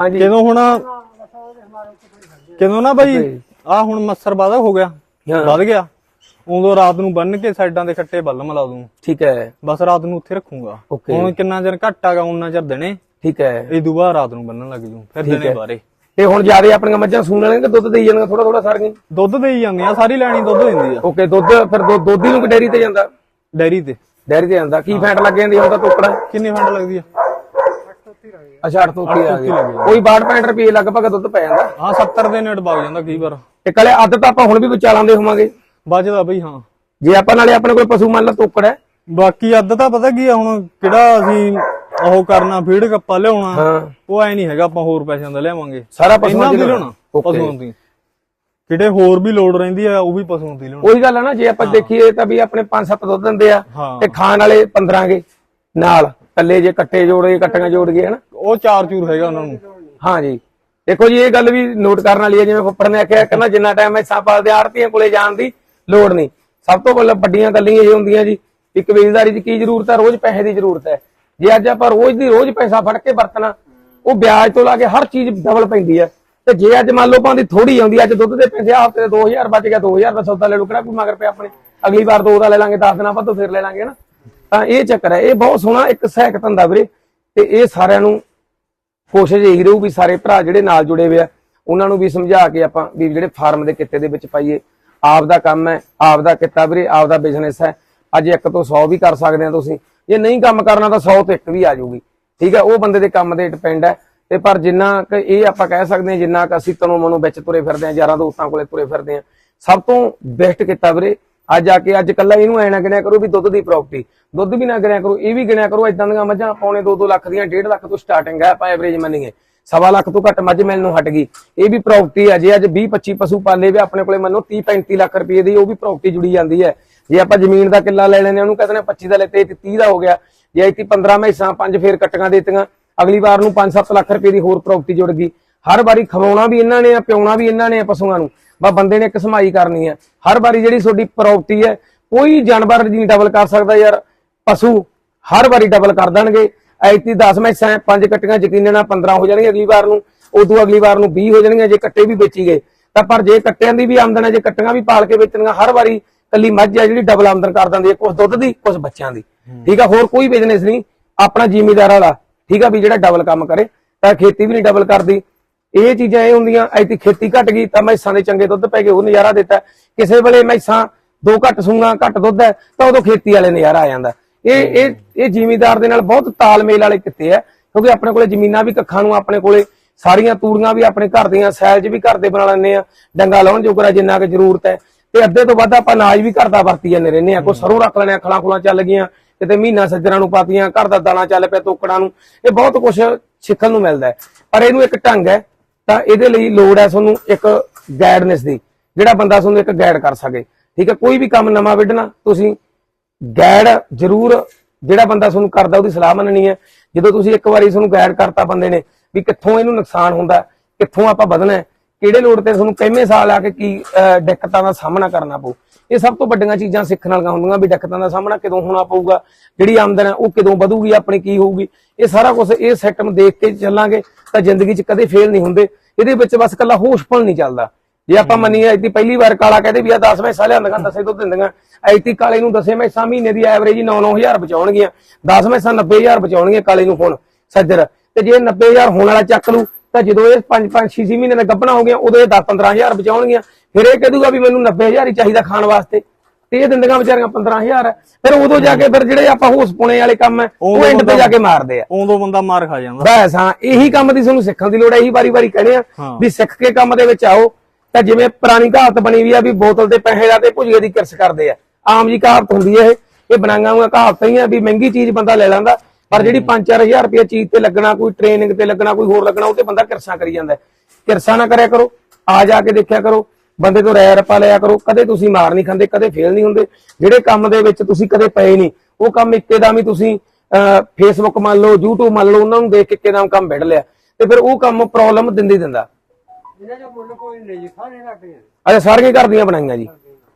ਹਾਂਜੀ। ਜਦੋਂ ਹੁਣ? ਜਦੋਂ ਨਾ ਬਾਈ? ਆ ਹੁਣ ਮੱਸਰ ਵਾਦਾ ਹੋ ਗਿਆ। ਹਾਂ। ਵੱਧ ਗਿਆ। ਉਦੋਂ ਰਾਤ ਨੂੰ ਬੰਨ ਕੇ ਸਾਈਡਾਂ ਦੇ ਖੱਟੇ ਬੱਲ ਮਲਾ ਦੂੰ। ਠੀਕ ਹੈ। ਬਸ ਰਾਤ ਨੂੰ ਉੱਥੇ ਰੱਖੂੰਗਾ। Okay. ਹੁਣ ਕਿੰਨਾ ਚਿਰ ਘੱਟ ਆਗਾ ਉਹਨਾਂ ਚਿਰ ਦਿਨੇ? ਠੀਕ ਹੈ। ਇਹ ਦੁਬਾਰਾ ਰਾਤ ਨੂੰ ਬੰਨਣ ਲੱਗ ਜੂ। ਫਿਰ ਦਿਨੇ ਬਾਰੇ। ਤੇ ਹੁਣ ਜ਼ਿਆਦਾ ਆਪਣੀਆਂ ਮੱਝਾਂ ਸੂਣ ਵਾਲੀਆਂ ਕਿ ਦੁੱਧ ਦੇਈ ਜਾਂਦੀਆਂ ਥੋੜਾ ਥੋੜਾ ਸਾਰੀਆਂ? ਦੁੱਧ ਦੇਈ ਜਾਂਦੀਆਂ ਸਾਰੀ ਲੈਣੀ ਦੁੱਧ ਦਿੰਦੀ ਆ। ਓਕੇ ਦੁੱਧ ਫਿਰ ਦੁੱਧ ਦੋਧੀ ਨੂੰ ਕਿ ਡੇਰੀ ਤੇ ਜਾਂਦਾ? ਡੈਰੀ ਤੇ। ਡੇਰੀ ਤੇ ਜਾਂਦਾ ਕੀ ਫੈਟ ਲੱਗ ਜਾਂਦੀ ਤਾਂ ਟੋਕੜਾ ਕਿੰਨੀ ਫੰਡ ਲੱਗਦੀ ਆ? ਅੱਛਾ 8 ਤੋਂ ਉੱਤੇ ਆ ਗਈ। ਕੋਈ 62 65 ਰੁਪਏ ਲਗਭਗ ਦੁੱਧ ਪੈ ਜਾਂਦਾ। ਹਾਂ 70 ਦੇ ਨੇੜ ਵਗ ਜਾਂਦਾ ਕਈ ਵਾਰ। ਤੇ ਕਲੇ ਅੱਧ ਤਾਂ ਆਪਾਂ ਹੁਣ ਵੀ ਵਿਚਾਲਾਂਦੇ ਹੋਵਾਂਗੇ। ਬਚਦਾ ਬਈ ਹਾਂ। ਜੇ ਆਪਾਂ ਨਾਲੇ ਆਪਣੇ ਕੋਲ ਪਸ਼ੂ ਮੰਨ ਲਾ ਤੋਕੜ ਹੈ। ਬਾਕੀ ਅੱਧ ਤਾਂ ਪਤਾ ਕੀ ਆ ਹੁਣ ਕਿਹੜਾ ਅਸੀਂ ਉਹ ਕਰਨਾ ਫੀਡ ਕੱਪਾ ਲਿਆਉਣਾ ਉਹ ਐ ਨਹੀਂ ਹੈਗਾ ਆਪਾਂ ਹੋਰ ਪੈਸਿਆਂ ਦਾ ਲਿਆਵਾਂਗੇ। ਸਾਰਾ ਪਸ਼ੂਆਂ ਦੀ। ਲਿਆਉਣਾ। ਪਸ਼ੂਆਂ ਦੀ। ਕਿਹੜੇ ਹੋਰ ਵੀ ਲੋੜ ਰਹਿੰਦੀ ਆ ਉਹ ਵੀ ਪਸ਼ੂਆਂ ਦੀ ਲਿਆਉਣਾ ਉਹੀ ਗੱਲ ਹੈ ਨਾ ਜੇ ਆਪਾਂ ਦੇਖੀਏ ਤਾਂ ਵੀ ਆਪਣੇ 5-7 ਦੁੱਧ ਦਿੰਦੇ ਆ ਹਾਂ। ਤੇ ਖਾਣ ਵਾਲੇ 15 ਗੇ ਨਾਲ ਕੱਲੇ ਜੇ ਕੱਟੇ ਜੋੜੇ ਕੱਟੀਆਂ ਜੋੜ ਗਏ ਹਨਾ? ਉਹ ਚਾਰ ਚੂਰ ਹੈਗਾ ਉਹਨਾਂ ਨੂੰ। ਹਾਂ ਜੀ। ਦੇਖੋ ਜੀ ਇਹ ਗੱਲ ਵੀ ਨੋਟ ਕਰਨ ਵਾਲੀ ਹੈ ਜਿਵੇਂ ਫੁੱਫੜ ਨੇ ਆਖਿਆ ਕਹਿੰਦਾ ਜਿੰਨਾ ਟਾਈਮ ਮੈਂ ਸਾਪਾਲ ਦੇ ਆੜਤੀਆਂ ਕੋਲੇ ਜਾਣ ਦੀ ਲੋੜ ਨਹੀਂ। ਸਭ ਤੋਂ ਪਹਿਲਾਂ ਵੱਡੀਆਂ ਗੱਲਾਂ ਇਹ ਹੁੰਦੀਆਂ ਜੀ ਕਿ ਕਬੀਲਦਾਰੀ 'ਚ ਕੀ ਜ਼ਰੂਰਤ ਹੈ ਰੋਜ਼ ਪੈਸੇ ਦੀ ਜ਼ਰੂਰਤ ਹੈ। ਜੇ ਅੱਜ ਆਪਾਂ ਰੋਜ਼ ਦੀ ਰੋਜ਼ ਪੈਸਾ ਫੜ ਕੇ ਵਰਤਣਾ ਉਹ ਵਿਆਜ ਤੋਂ ਲਾ ਕੇ ਹਰ ਚੀਜ਼ ਡਬਲ ਪੈਂਦੀ ਹੈ ਤੇ ਜੇ ਅੱਜ ਮੰਨ ਲਓ ਭਾਂਦੀ ਥੋੜੀ ਆਉਂਦੀ, ਅੱਜ ਦੁੱਧ ਦੇ ਪੈਸੇ ਆ ਹਫ਼ਤੇ ਦੇ 2000 ਬਚ ਗਿਆ 2000 ਦਾ ਸੌਦਾ ਲੈ ਲਓ, ਕਿਹੜਾ ਕੋਈ ਮਗਰ ਪਿਆ ਆਪਣੇ? ਅਗਲੀ ਵਾਰ ਦੋ ਦਾ ਲੈ ਲਾਂਗੇ 10 ਦਿਨਾਂ ਬਾਅਦ ਤੋਂ ਫਿਰ ਲੈ ਲਾਂਗੇ ਨਾ ਤਾਂ ਇਹ ਚੱਕਰ ਹੈ, ਇਹ ਬਹੁਤ ਸੋਹਣਾ ਇੱਕ ਸਹਾਇਕ ਧੰਦਾ ਵੀਰੇ, ਤੇ ਇਹ ਸਾਰਿਆਂ ਨੂੰ ਕੋਸ਼ਿਸ਼ ਇਹੀ ਰਹੂ ਵੀ ਸਾਰੇ ਭਰਾ ਜਿਹੜੇ ਨਾਲ ਜੁੜੇ ਹੋਏ ਆ, ਉਹਨਾਂ ਨੂੰ ਵੀ ਸਮਝਾ ਕੇ ਆਪਾਂ ਵੀ ਜਿਹੜੇ ਫਾਰਮ ਦੇ ਕਿੱਤੇ ਦੇ ਵਿੱਚ ਪਾਈਏ। ਆਪ ਦਾ ਕੰਮ ਹੈ ਆਪ ਦਾ ਕਿੱਤਾ ਵੀਰੇ ਆਪ ਦਾ ਬਿਜ਼ਨਸ ਹੈ। ਅੱਜ ਇੱਕ ਤੋਂ 100 ਵੀ ਕਰ ਸਕਦੇ ਆ ਤੁਸੀਂ। ਜੇ ਨਹੀਂ ਕੰਮ ਕਰਨਾ ਤਾਂ 100 ਤੋਂ ਇੱਕ ਵੀ ਆ ਜਾਊਗੀ। ਠੀਕ ਹੈ, ਉਹ ਬੰਦੇ ਦੇ ਕੰਮ ਤੇ ਡਿਪੈਂਡ ਹੈ। ਤੇ ਪਰ ਜਿੰਨਾ ਕਿ ਇਹ ਆਪਾਂ ਕਹਿ ਸਕਦੇ ਹਾਂ, ਜਿੰਨਾ ਕਿ ਅਸੀਂ ਤਨੋਂ ਮਨੋਂ ਵਿੱਚ ਤੁਰੇ ਫਿਰਦੇ ਹਾਂ, ਯਾਰਾਂ ਦੋਸਤਾਂ ਕੋਲੇ ਤੁਰੇ ਫਿਰਦੇ ਹਾਂ, ਸਭ ਤੋਂ ਬੈਸਟ ਕਿੱਤਾ ਵੀਰੇ, ਅੱਜ ਆ ਕੇ ਅੱਜ ਕੱਲਾ ਇਹਨੂੰ ਐ ਗਿਣਿਆ ਕਰੋ ਵੀ ਦੁੱਧ ਦੀ ਪ੍ਰਾਪਰਟੀ ਦੁੱਧ ਵੀ ਨਾ ਗਿਣਿਆ ਕਰੋ, ਇਹ ਵੀ ਗਿਣਿਆ ਕਰੋ ਇਦਾਂ ਦੀਆਂ ਮੱਝਾਂ ਪੌਣੇ 2-2 ਲੱਖ ਦੀਆਂ 1.5 ਲੱਖ ਤੋਂ ਸਟਾਰਟਿੰਗ ਹੈ, ਆਪਾਂ ਐਵਰੇਜ ਮੰਨੀਏ, ਸਵਾ ਲੱਖ ਤੋਂ ਘੱਟ ਮੱਝ ਮਿਲਣ ਨੂੰ ਹਟ ਗਈ, ਇਹ ਵੀ ਪ੍ਰਾਪਰਟੀ ਹੈ, ਜੇ ਅੱਜ 20-25 ਪਸ਼ੂ ਪਾਲੇ ਵੀ ਆਪਣੇ ਕੋਲੇ ਮੰਨੋ 30-35 ਲੱਖ ਰੁਪਏ ਦੀ ਉਹ ਵੀ ਪ੍ਰਾਪਰਟੀ ਜੁੜੀ ਜਾਂਦੀ ਹੈ, ਜੇ ਆਪਾਂ ਜ਼ਮੀਨ ਦਾ ਕਿੱਲਾ ਲੈ ਲੈਨੇ ਉਹਨੂੰ ਕਹਿੰਦੇ ਨੇ 25 ਦਾ ਲੈਤੇ 30 ਦਾ ਹੋ ਗਿਆ, ਜੇ ਇੱਥੇ 15 ਮੈਸਾਂ ਪੰਜ ਫੇਰ ਕੱਟੀਆਂ ਦੇਤੀਆਂ ਅਗਲੀ ਵਾਰ ਨੂੰ 5-7 ਲੱਖ ਰੁਪਏ ਦੀ ਹੋਰ ਪ੍ਰਾਪਰਟੀ ਜੁੜ ਗਈ। ਹਰ ਵਾਰੀ ਖਵਾਉਣਾ ਵੀ ਇਹਨਾਂ ਨੇ ਆ ਪਿਉਣਾ ਵੀ ਇਹਨਾਂ ਨੇ ਆ ਪਸ਼ੂਆਂ ਨੂੰ। ਬਾ ਬੰਦੇ ਨੇ ਇੱਕ ਸਮਾਈ ਕਰਨੀ ਹੈ ਹਰ ਵਾਰੀ ਜਿਹੜੀ ਤੁਹਾਡੀ ਪ੍ਰਾਪਰਟੀ ਹੈ ਕੋਈ ਜਾਨਵਰ ਨਹੀਂ ਡਬਲ ਕਰ ਸਕਦਾ ਯਾਰ। ਪਸ਼ੂ ਹਰ ਵਾਰੀ ਡਬਲ ਕਰ ਦੇਣਗੇ। ਐਤੀ 10 ਮੈਸਾਂ ਪੰਜ ਕੱਟੀਆਂ ਯਕੀਨਨ ਨਾਲ 15 ਹੋ ਜਾਣਗੀਆਂ ਅਗਲੀ ਵਾਰ ਨੂੰ। ਉਦੋਂ ਅਗਲੀ ਵਾਰ ਨੂੰ 20 ਹੋ ਜਾਣਗੀਆਂ ਜੇ ਕੱਟੇ ਵੀ ਵੇਚੀ ਗਏ। ਤਾਂ ਪਰ ਜੇ ਕੱਟਿਆਂ ਦੀ ਵੀ ਆਮਦਨ ਹੈ ਜੇ ਕੱਟੀਆਂ ਵੀ ਪਾਲ ਕੇ ਵੇਚਣੀਆਂ ਹਰ ਵਾਰੀ ਕੱਲੀ ਮੱਝ ਹੈ ਜਿਹੜੀ ਡਬਲ ਆਮਦਨ ਕਰ ਦਿੰਦੀ ਹੈ ਕੁਝ ਦੁੱਧ ਦੀ ਕੁਝ ਬੱਚਿਆਂ ਦੀ। ਠੀਕ ਆ ਹੋਰ ਕੋਈ ਬਿਜ਼ਨਸ ਨਹੀਂ। ਆਪਣਾ ਜ਼ਿਮੀਦਾਰ ਵਾਲਾ। ਠੀਕ ਆ ਵੀ ਜਿਹੜਾ ਡਬਲ ਕੰਮ ਕਰੇ ਤਾਂ ਖੇਤੀ ਵੀ ਨਹੀਂ ਡਬਲ ਕਰਦੀ। ਇਹ ਚੀਜ਼ਾਂ ਇਹ ਹੁੰਦੀਆਂ ਐਤੀ ਖੇਤੀ ਘਟ ਗਈ ਤਾਂ ਮੈਸਾਂ ਦੇ ਚੰਗੇ ਦੁੱਧ ਪੈ ਗਏ ਉਹ ਨਜ਼ਾਰਾ ਦਿੱਤਾ। ਕਿਸੇ ਵੇਲੇ ਮੈਸਾਂ ਦੋ ਘੱਟ ਸੂਆਂ ਘੱਟ ਦੁੱਧ ਹੈ ਤਾਂ ਉਦੋਂ ਖੇਤੀ ਵਾਲੇ ਨਜ਼ਾਰਾ ਆ ਜਾਂਦਾ। ਇਹ ਇਹ ਇਹ ਜ਼ਿਮੀਦਾਰ ਦੇ ਨਾਲ ਬਹੁਤ ਤਾਲਮੇਲ ਵਾਲੇ ਕਿੱਤੇ ਆ ਕਿਉਂਕਿ ਆਪਣੇ ਕੋਲੇ ਜ਼ਮੀਨਾਂ ਵੀ ਕੱਖਾਂ ਨੂੰ ਆਪਣੇ ਕੋਲੇ ਸਾਰੀਆਂ ਤੂੜੀਆਂ ਵੀ ਆਪਣੇ ਘਰ ਦੀਆਂ ਸੈਲਜ ਵੀ ਘਰ ਦੇ ਬਣਾ ਲੈਂਦੇ ਆ ਡੰਗਾ ਲਾਉਣ ਜੋਗਰਾ ਜਿੰਨਾ ਕਿ ਜ਼ਰੂਰਤ ਹੈ। ਤੇ ਅੱਧੇ ਤੋਂ ਵੱਧ ਆਪਾਂ ਅਨਾਜ ਵੀ ਘਰ ਦਾ ਵਰਤੀ ਜਾਂਦੇ ਰਹਿੰਦੇ ਆ ਕੋਈ ਸਰੋਂ ਰੱਖ ਲੈਣੇ ਆ ਖਲਾਂ ਖੁਲਾਂ ਚੱਲ ਗਈਆਂ ਕਿਤੇ ਮਹੀਨਾ ਸੱਜਰਾਂ ਨੂੰ ਪਾਤੀਆਂ, ਘਰ ਦਾ ਦਾਣਾ ਚੱਲ ਪਿਆ ਤੋਕੜਾਂ ਨੂੰ, ਇਹ ਬਹੁਤ ਕੁਝ ਸਿੱਖਣ ਨੂੰ ਮਿਲਦਾ ਪਰ ਇਹਨੂੰ ਇੱਕ ਢੰਗ ਹੈ, ਤਾਂ ਇਹਦੇ ਲਈ ਲੋੜ ਹੈ ਤੁਹਾਨੂੰ ਇੱਕ ਗਾਈਡਨੈਸ ਦੀ, ਜਿਹੜਾ ਬੰਦਾ ਤੁਹਾਨੂੰ ਇੱਕ ਗਾਈਡ ਕਰ ਸਕੇ। ਠੀਕ ਹੈ, ਕੋਈ ਵੀ ਕੰਮ ਨਵਾਂ ਵਿੱਢਣਾ, ਤੁਸੀਂ ਗਾਈਡ ਜ਼ਰੂਰ, ਜਿਹੜਾ ਬੰਦਾ ਤੁਹਾਨੂੰ ਕਰਦਾ ਉਹਦੀ ਸਲਾਹ ਮੰਨਣੀ ਹੈ। ਜਦੋਂ ਤੁਸੀਂ ਇੱਕ ਵਾਰੀ ਤੁਹਾਨੂੰ ਗਾਈਡ ਕਰਤਾ ਬੰਦੇ ਨੇ, ਵੀ ਕਿੱਥੋਂ ਇਹਨੂੰ ਨੁਕਸਾਨ ਹੁੰਦਾ ਕਿੱਥੋਂ ਆਪਾਂ ਵਧਣਾ ਕਿਹੜੇ ਲੋੜ ਤੇ ਤੁਹਾਨੂੰ ਕਿੰਨੇ ਸਾਲ ਆ ਕੇ ਕੀ ਦਿੱਕਤਾਂ ਦਾ ਸਾਹਮਣਾ ਕਰਨਾ ਪਊ। ਇਹ ਸਭ ਤੋਂ ਵੱਡੀਆਂ ਚੀਜ਼ਾਂ ਸਿੱਖਣ ਵਾਲੀਆਂ ਹੁੰਦੀਆਂ ਵੀ ਦਿੱਕਤਾਂ ਦਾ ਸਾਹਮਣਾ ਕਦੋਂ ਹੋਣਾ ਪਊਗਾ ਜਿਹੜੀ ਆਮਦਨ ਹੈ ਉਹ ਕਦੋਂ ਵਧੂਗੀ ਆਪਣੀ ਕੀ ਹੋਊਗੀ। ਇਹ ਸਾਰਾ ਕੁਝ ਇਹ ਸਿਸਟਮ ਦੇਖ ਕੇ ਚੱਲਾਂਗੇ ਤਾਂ ਜ਼ਿੰਦਗੀ 'ਚ ਕਦੇ ਫੇਲ ਨਹੀਂ ਹੁੰਦੇ। ਇਹਦੇ ਵਿੱਚ ਬਸ ਕੱਲਾ ਹੋਸ਼ਪਣ ਨਹੀਂ ਚੱਲਦਾ। ਜੇ ਆਪਾਂ ਮੰਨੀਏ ਐਤੀ ਪਹਿਲੀ ਵਾਰ ਕਾਲਾ ਕਹਦੇ ਵੀ ਆ 10 ਮੈਸਾਂ ਲਿਆਂਦੀਆਂ ਦਸੇ ਦੁੱਧ ਦਿੰਦੀਆਂ। ਐਤੀ ਕਾਲੇ ਨੂੰ ਦਸੇ ਮੈਸਾਂ ਮਹੀਨੇ ਦੀ ਐਵਰੇਜ ਹੀ 9-9000 ਬਚਾਉਣਗੀਆਂ। 10 ਮੈਸਾਂ 90000 ਬਚਾਉਣਗੀਆਂ ਕਾਲੇ ਨੂੰ ਹੁਣ ਸੱਜਰ। ਤੇ ਜੇ 90000 ਹੋਣ ਵਾਲਾ ਚੱਕ ਲੂ ਤਾਂ ਜਦੋਂ ਇਹ 5-5 6 ਮਹੀਨੇ ਦਾ ਗੱਭਣਾ ਹੋ ਗਿਆ ਉਦੋਂ ਇਹ 10-15000 ਬਚਾਉਣਗੀਆਂ। ਫਿਰ ਇਹ ਕਹਿ ਦੂਗਾ ਵੀ ਮੈਨੂੰ 90000 ਹੀ ਚਾਹੀਦਾ ਖਾਣ ਵਾਸਤੇ। ਤੇ ਇਹ ਦਿੰਦੀਆਂ ਵਿਚਾਰੀਆਂ 15000 ਹੈ। ਫਿਰ ਉਦੋਂ ਜਾ ਕੇ ਫਿਰ ਜਿਹੜੇ ਆਪਾਂ ਹੋਸ ਪੁਣੇ ਵਾਲੇ ਕੰਮ ਹੈ ਉਹ ਐਂਡ ਤੇ ਜਾ ਕੇ ਮਾਰਦੇ ਆ। ਉਦੋਂ ਬੰਦਾ ਮਾਰ ਖਾ ਜਾਂਦਾ। ਬਸ ਹਾਂ ਇਹੀ ਕੰਮ ਦੀ ਤੁਹਾਨੂੰ ਸਿੱਖਣ ਦੀ ਲੋੜ ਹੈ ਇਹੀ ਵਾਰੀ-ਵਾਰੀ ਕਹਿੰਦੇ ਆ। ਵੀ ਸਿੱਖ ਕੇ ਕੰਮ ਦੇ ਵਿੱਚ ਆਓ। ਤਾਂ ਜਿਵੇਂ ਪੁਰਾਣੀ ਕਹਾਵਤ ਬਣੀ ਵੀ ਆ ਵੀ ਬੋਤਲ ਦੇ ਪੈਸੇ ਦਾ ਤੇ ਭੁਜੀਏ ਦੀ ਕਿਰਸ ਕਰਦੇ ਆ। ਆਮ ਜੀ ਕਹਾਵਤ ਹੁੰਦੀ ਹੈ ਇਹ। ਇਹ ਬਣਾਈਆਂ ਹੋਈਆਂ ਕਹਾਵਤਾਂ ਹੀ ਆ ਵੀ ਮਹਿੰਗੀ ਚੀਜ਼ ਬੰਦਾ ਲੈ ਲੈਂਦਾ। ਪਰ ਜਿਹੜੀ 5-4000 ਰੁਪਏ ਚੀਜ਼ ਤੇ ਲੱਗਣਾ ਕੋਈ ਟ੍ਰੇਨਿੰਗ ਤੇ ਲੱਗਣਾ ਕੋਈ ਹੋਰ ਲੱਗਣਾ ਉਹ ਤੇ ਬੰਦਾ ਕਿਰਸਾ ਕਰੀ ਜਾਂਦਾ। ਕਿਰਸਾ ਨਾ ਕਰਿਆ ਕਰੋ ਆ ਜਾ ਕੇ ਦੇਖਿਆ ਕਰੋ ਬੰਦੇ ਤੋਂ ਰਾਇ ਰਪਾ ਲਿਆ ਕਰੋ ਕਦੇ ਤੁਸੀਂ ਮਾਰ ਨਹੀਂ ਖਾਂਦੇ ਕਦੇ ਫੇਲ ਨਹੀਂ ਹੁੰਦੇ। ਜਿਹੜੇ ਕੰਮ ਦੇ ਵਿੱਚ ਤੁਸੀਂ ਕਦੇ ਪਏ ਨਹੀਂ ਉਹ ਕੰਮ ਇੱਕੇਦਮ ਹੀ ਤੁਸੀਂ ਫੇਸਬੁੱਕ ਮੰਨ ਲਓ YouTube ਮੰਨ ਲਓ ਉਹਨਾਂ ਨੂੰ ਦੇਖ ਕੇ ਇੱਕੇਦਮ ਕੰਮ ਵੱਢ ਲਿਆ। ਤੇ ਫਿਰ ਉਹ ਕੰਮ ਪ੍ਰੋਬਲਮ ਦਿੰਦੇ ਦਿੰਦਾ। ਅੱਛਾ ਸਾਰੀਆਂ ਘਰ ਦੀਆਂ ਬਣਾਈਆਂ ਜੀ।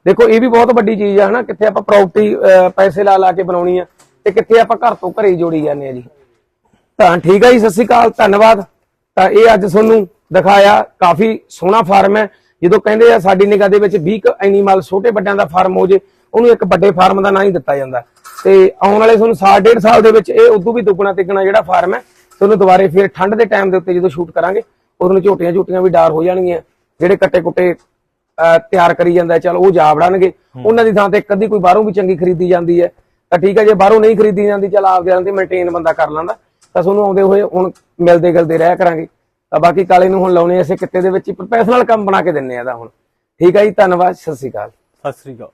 ਦੇਖੋ ਇਹ ਵੀ ਬਹੁਤ ਵੱਡੀ ਚੀਜ਼ ਆ ਹਨਾ ਕਿੱਥੇ ਆਪਾਂ ਪ੍ਰਾਪਰਟੀ ਪੈਸੇ ਲਾ ਲਾ ਕੇ ਬਣਾਉਣੀ ਆ। ਤੇ ਕਿੱਥੇ ਆਪਾਂ ਘਰ ਤੋਂ ਘਰੇ ਜੋੜੀ ਜਾਂਦੇ ਆ ਜੀ। ਤਾਂ ਠੀਕ ਆ ਜੀ ਸਤਿ ਸ਼੍ਰੀ ਅਕਾਲ ਧੰਨਵਾਦ। ਤਾਂ ਇਹ ਅੱਜ ਤੁਹਾਨੂੰ ਦਿਖਾਇਆ ਕਾਫੀ ਸੋਹਣਾ ਫਾਰਮ ਹੈ। ਜਦੋਂ ਕਹਿੰਦੇ ਆ ਸਾਡੀ ਨਿਗਾਹ ਦੇ ਵਿੱਚ 20 ਐਨੀਮਲ ਛੋਟੇ ਵੱਡਿਆਂ ਦਾ ਫਾਰਮ ਹੋ ਜੇ ਉਹਨੂੰ ਇੱਕ ਵੱਡੇ ਫਾਰਮ ਦਾ ਨਾਂ ਹੀ ਦਿੱਤਾ ਜਾਂਦਾ। ਤੇ ਆਉਣ ਵਾਲੇ ਤੁਹਾਨੂੰ ਸਾਲ ਡੇਢ ਸਾਲ ਦੇ ਵਿੱਚ ਇਹ ਉਦੋਂ ਵੀ ਦੁੱਗਣਾ ਤਿੱਗਣਾ ਜਿਹੜਾ ਫਾਰਮ ਹੈ ਤੁਹਾਨੂੰ ਦੁਬਾਰੇ ਫਿਰ ਠੰਡ ਦੇ ਟਾਈਮ ਦੇ ਉੱਤੇ ਜਦੋਂ ਸ਼ੂਟ ਕਰਾਂਗੇ ਉਦੋਂ ਝੋਟੀਆਂ ਝੋਟੀਆਂ ਵੀ ਡਾਰ ਹੋ ਜਾਣਗੀਆਂ। ਜਿਹੜੇ ਕੱਟੇ ਕੁੱਟੇ ਤਿਆਰ ਕਰੀ ਜਾਂਦਾ ਚਲ ਉਹ ਜਾ ਵੜਨਗੇ। ਉਹਨਾਂ ਦੀ ਥਾਂ ਤੇ ਕਦੀ ਕੋਈ ਬਾਹਰੋਂ ਵੀ ਚੰਗੀ ਖਰੀਦੀ ਜਾਂਦੀ ਹੈ। ਤਾਂ ਠੀਕ ਹੈ ਜੇ ਬਾਹਰੋਂ ਨਹੀਂ ਖਰੀਦੀ ਜਾਂਦੀ, ਚਲ ਆਪਦੇ ਨਾਲ ਤੇ ਮੇਨਟੇਨ ਬੰਦਾ ਕਰ ਲੈਂਦਾ, ਤਾਂ ਤੁਹਾਨੂੰ ਆਉਂਦੇ ਹੋਏ ਹੁਣ ਮਿਲਦੇ ਗਿਲਦੇ ਰਹਿ ਕਰਾਂਗੇ। ਤਾਂ ਬਾਕੀ ਕਾਲੇ ਨੂੰ ਹੁਣ ਲਾਉਣੇ ਅਸੀਂ ਕਿੱਤੇ ਦੇ ਵਿੱਚ ਹੀ ਪ੍ਰੋਫੈਸ਼ਨਲ ਕੰਮ ਬਣਾ ਕੇ ਦਿੰਨੇ ਆ ਦਾ ਹੁਣ। ਠੀਕ ਹੈ ਜੀ, ਧੰਨਵਾਦ, ਸਤਿ ਸ਼੍ਰੀ ਅਕਾਲ। ਸਤਿ ਸ੍ਰੀ ਅਕਾਲ।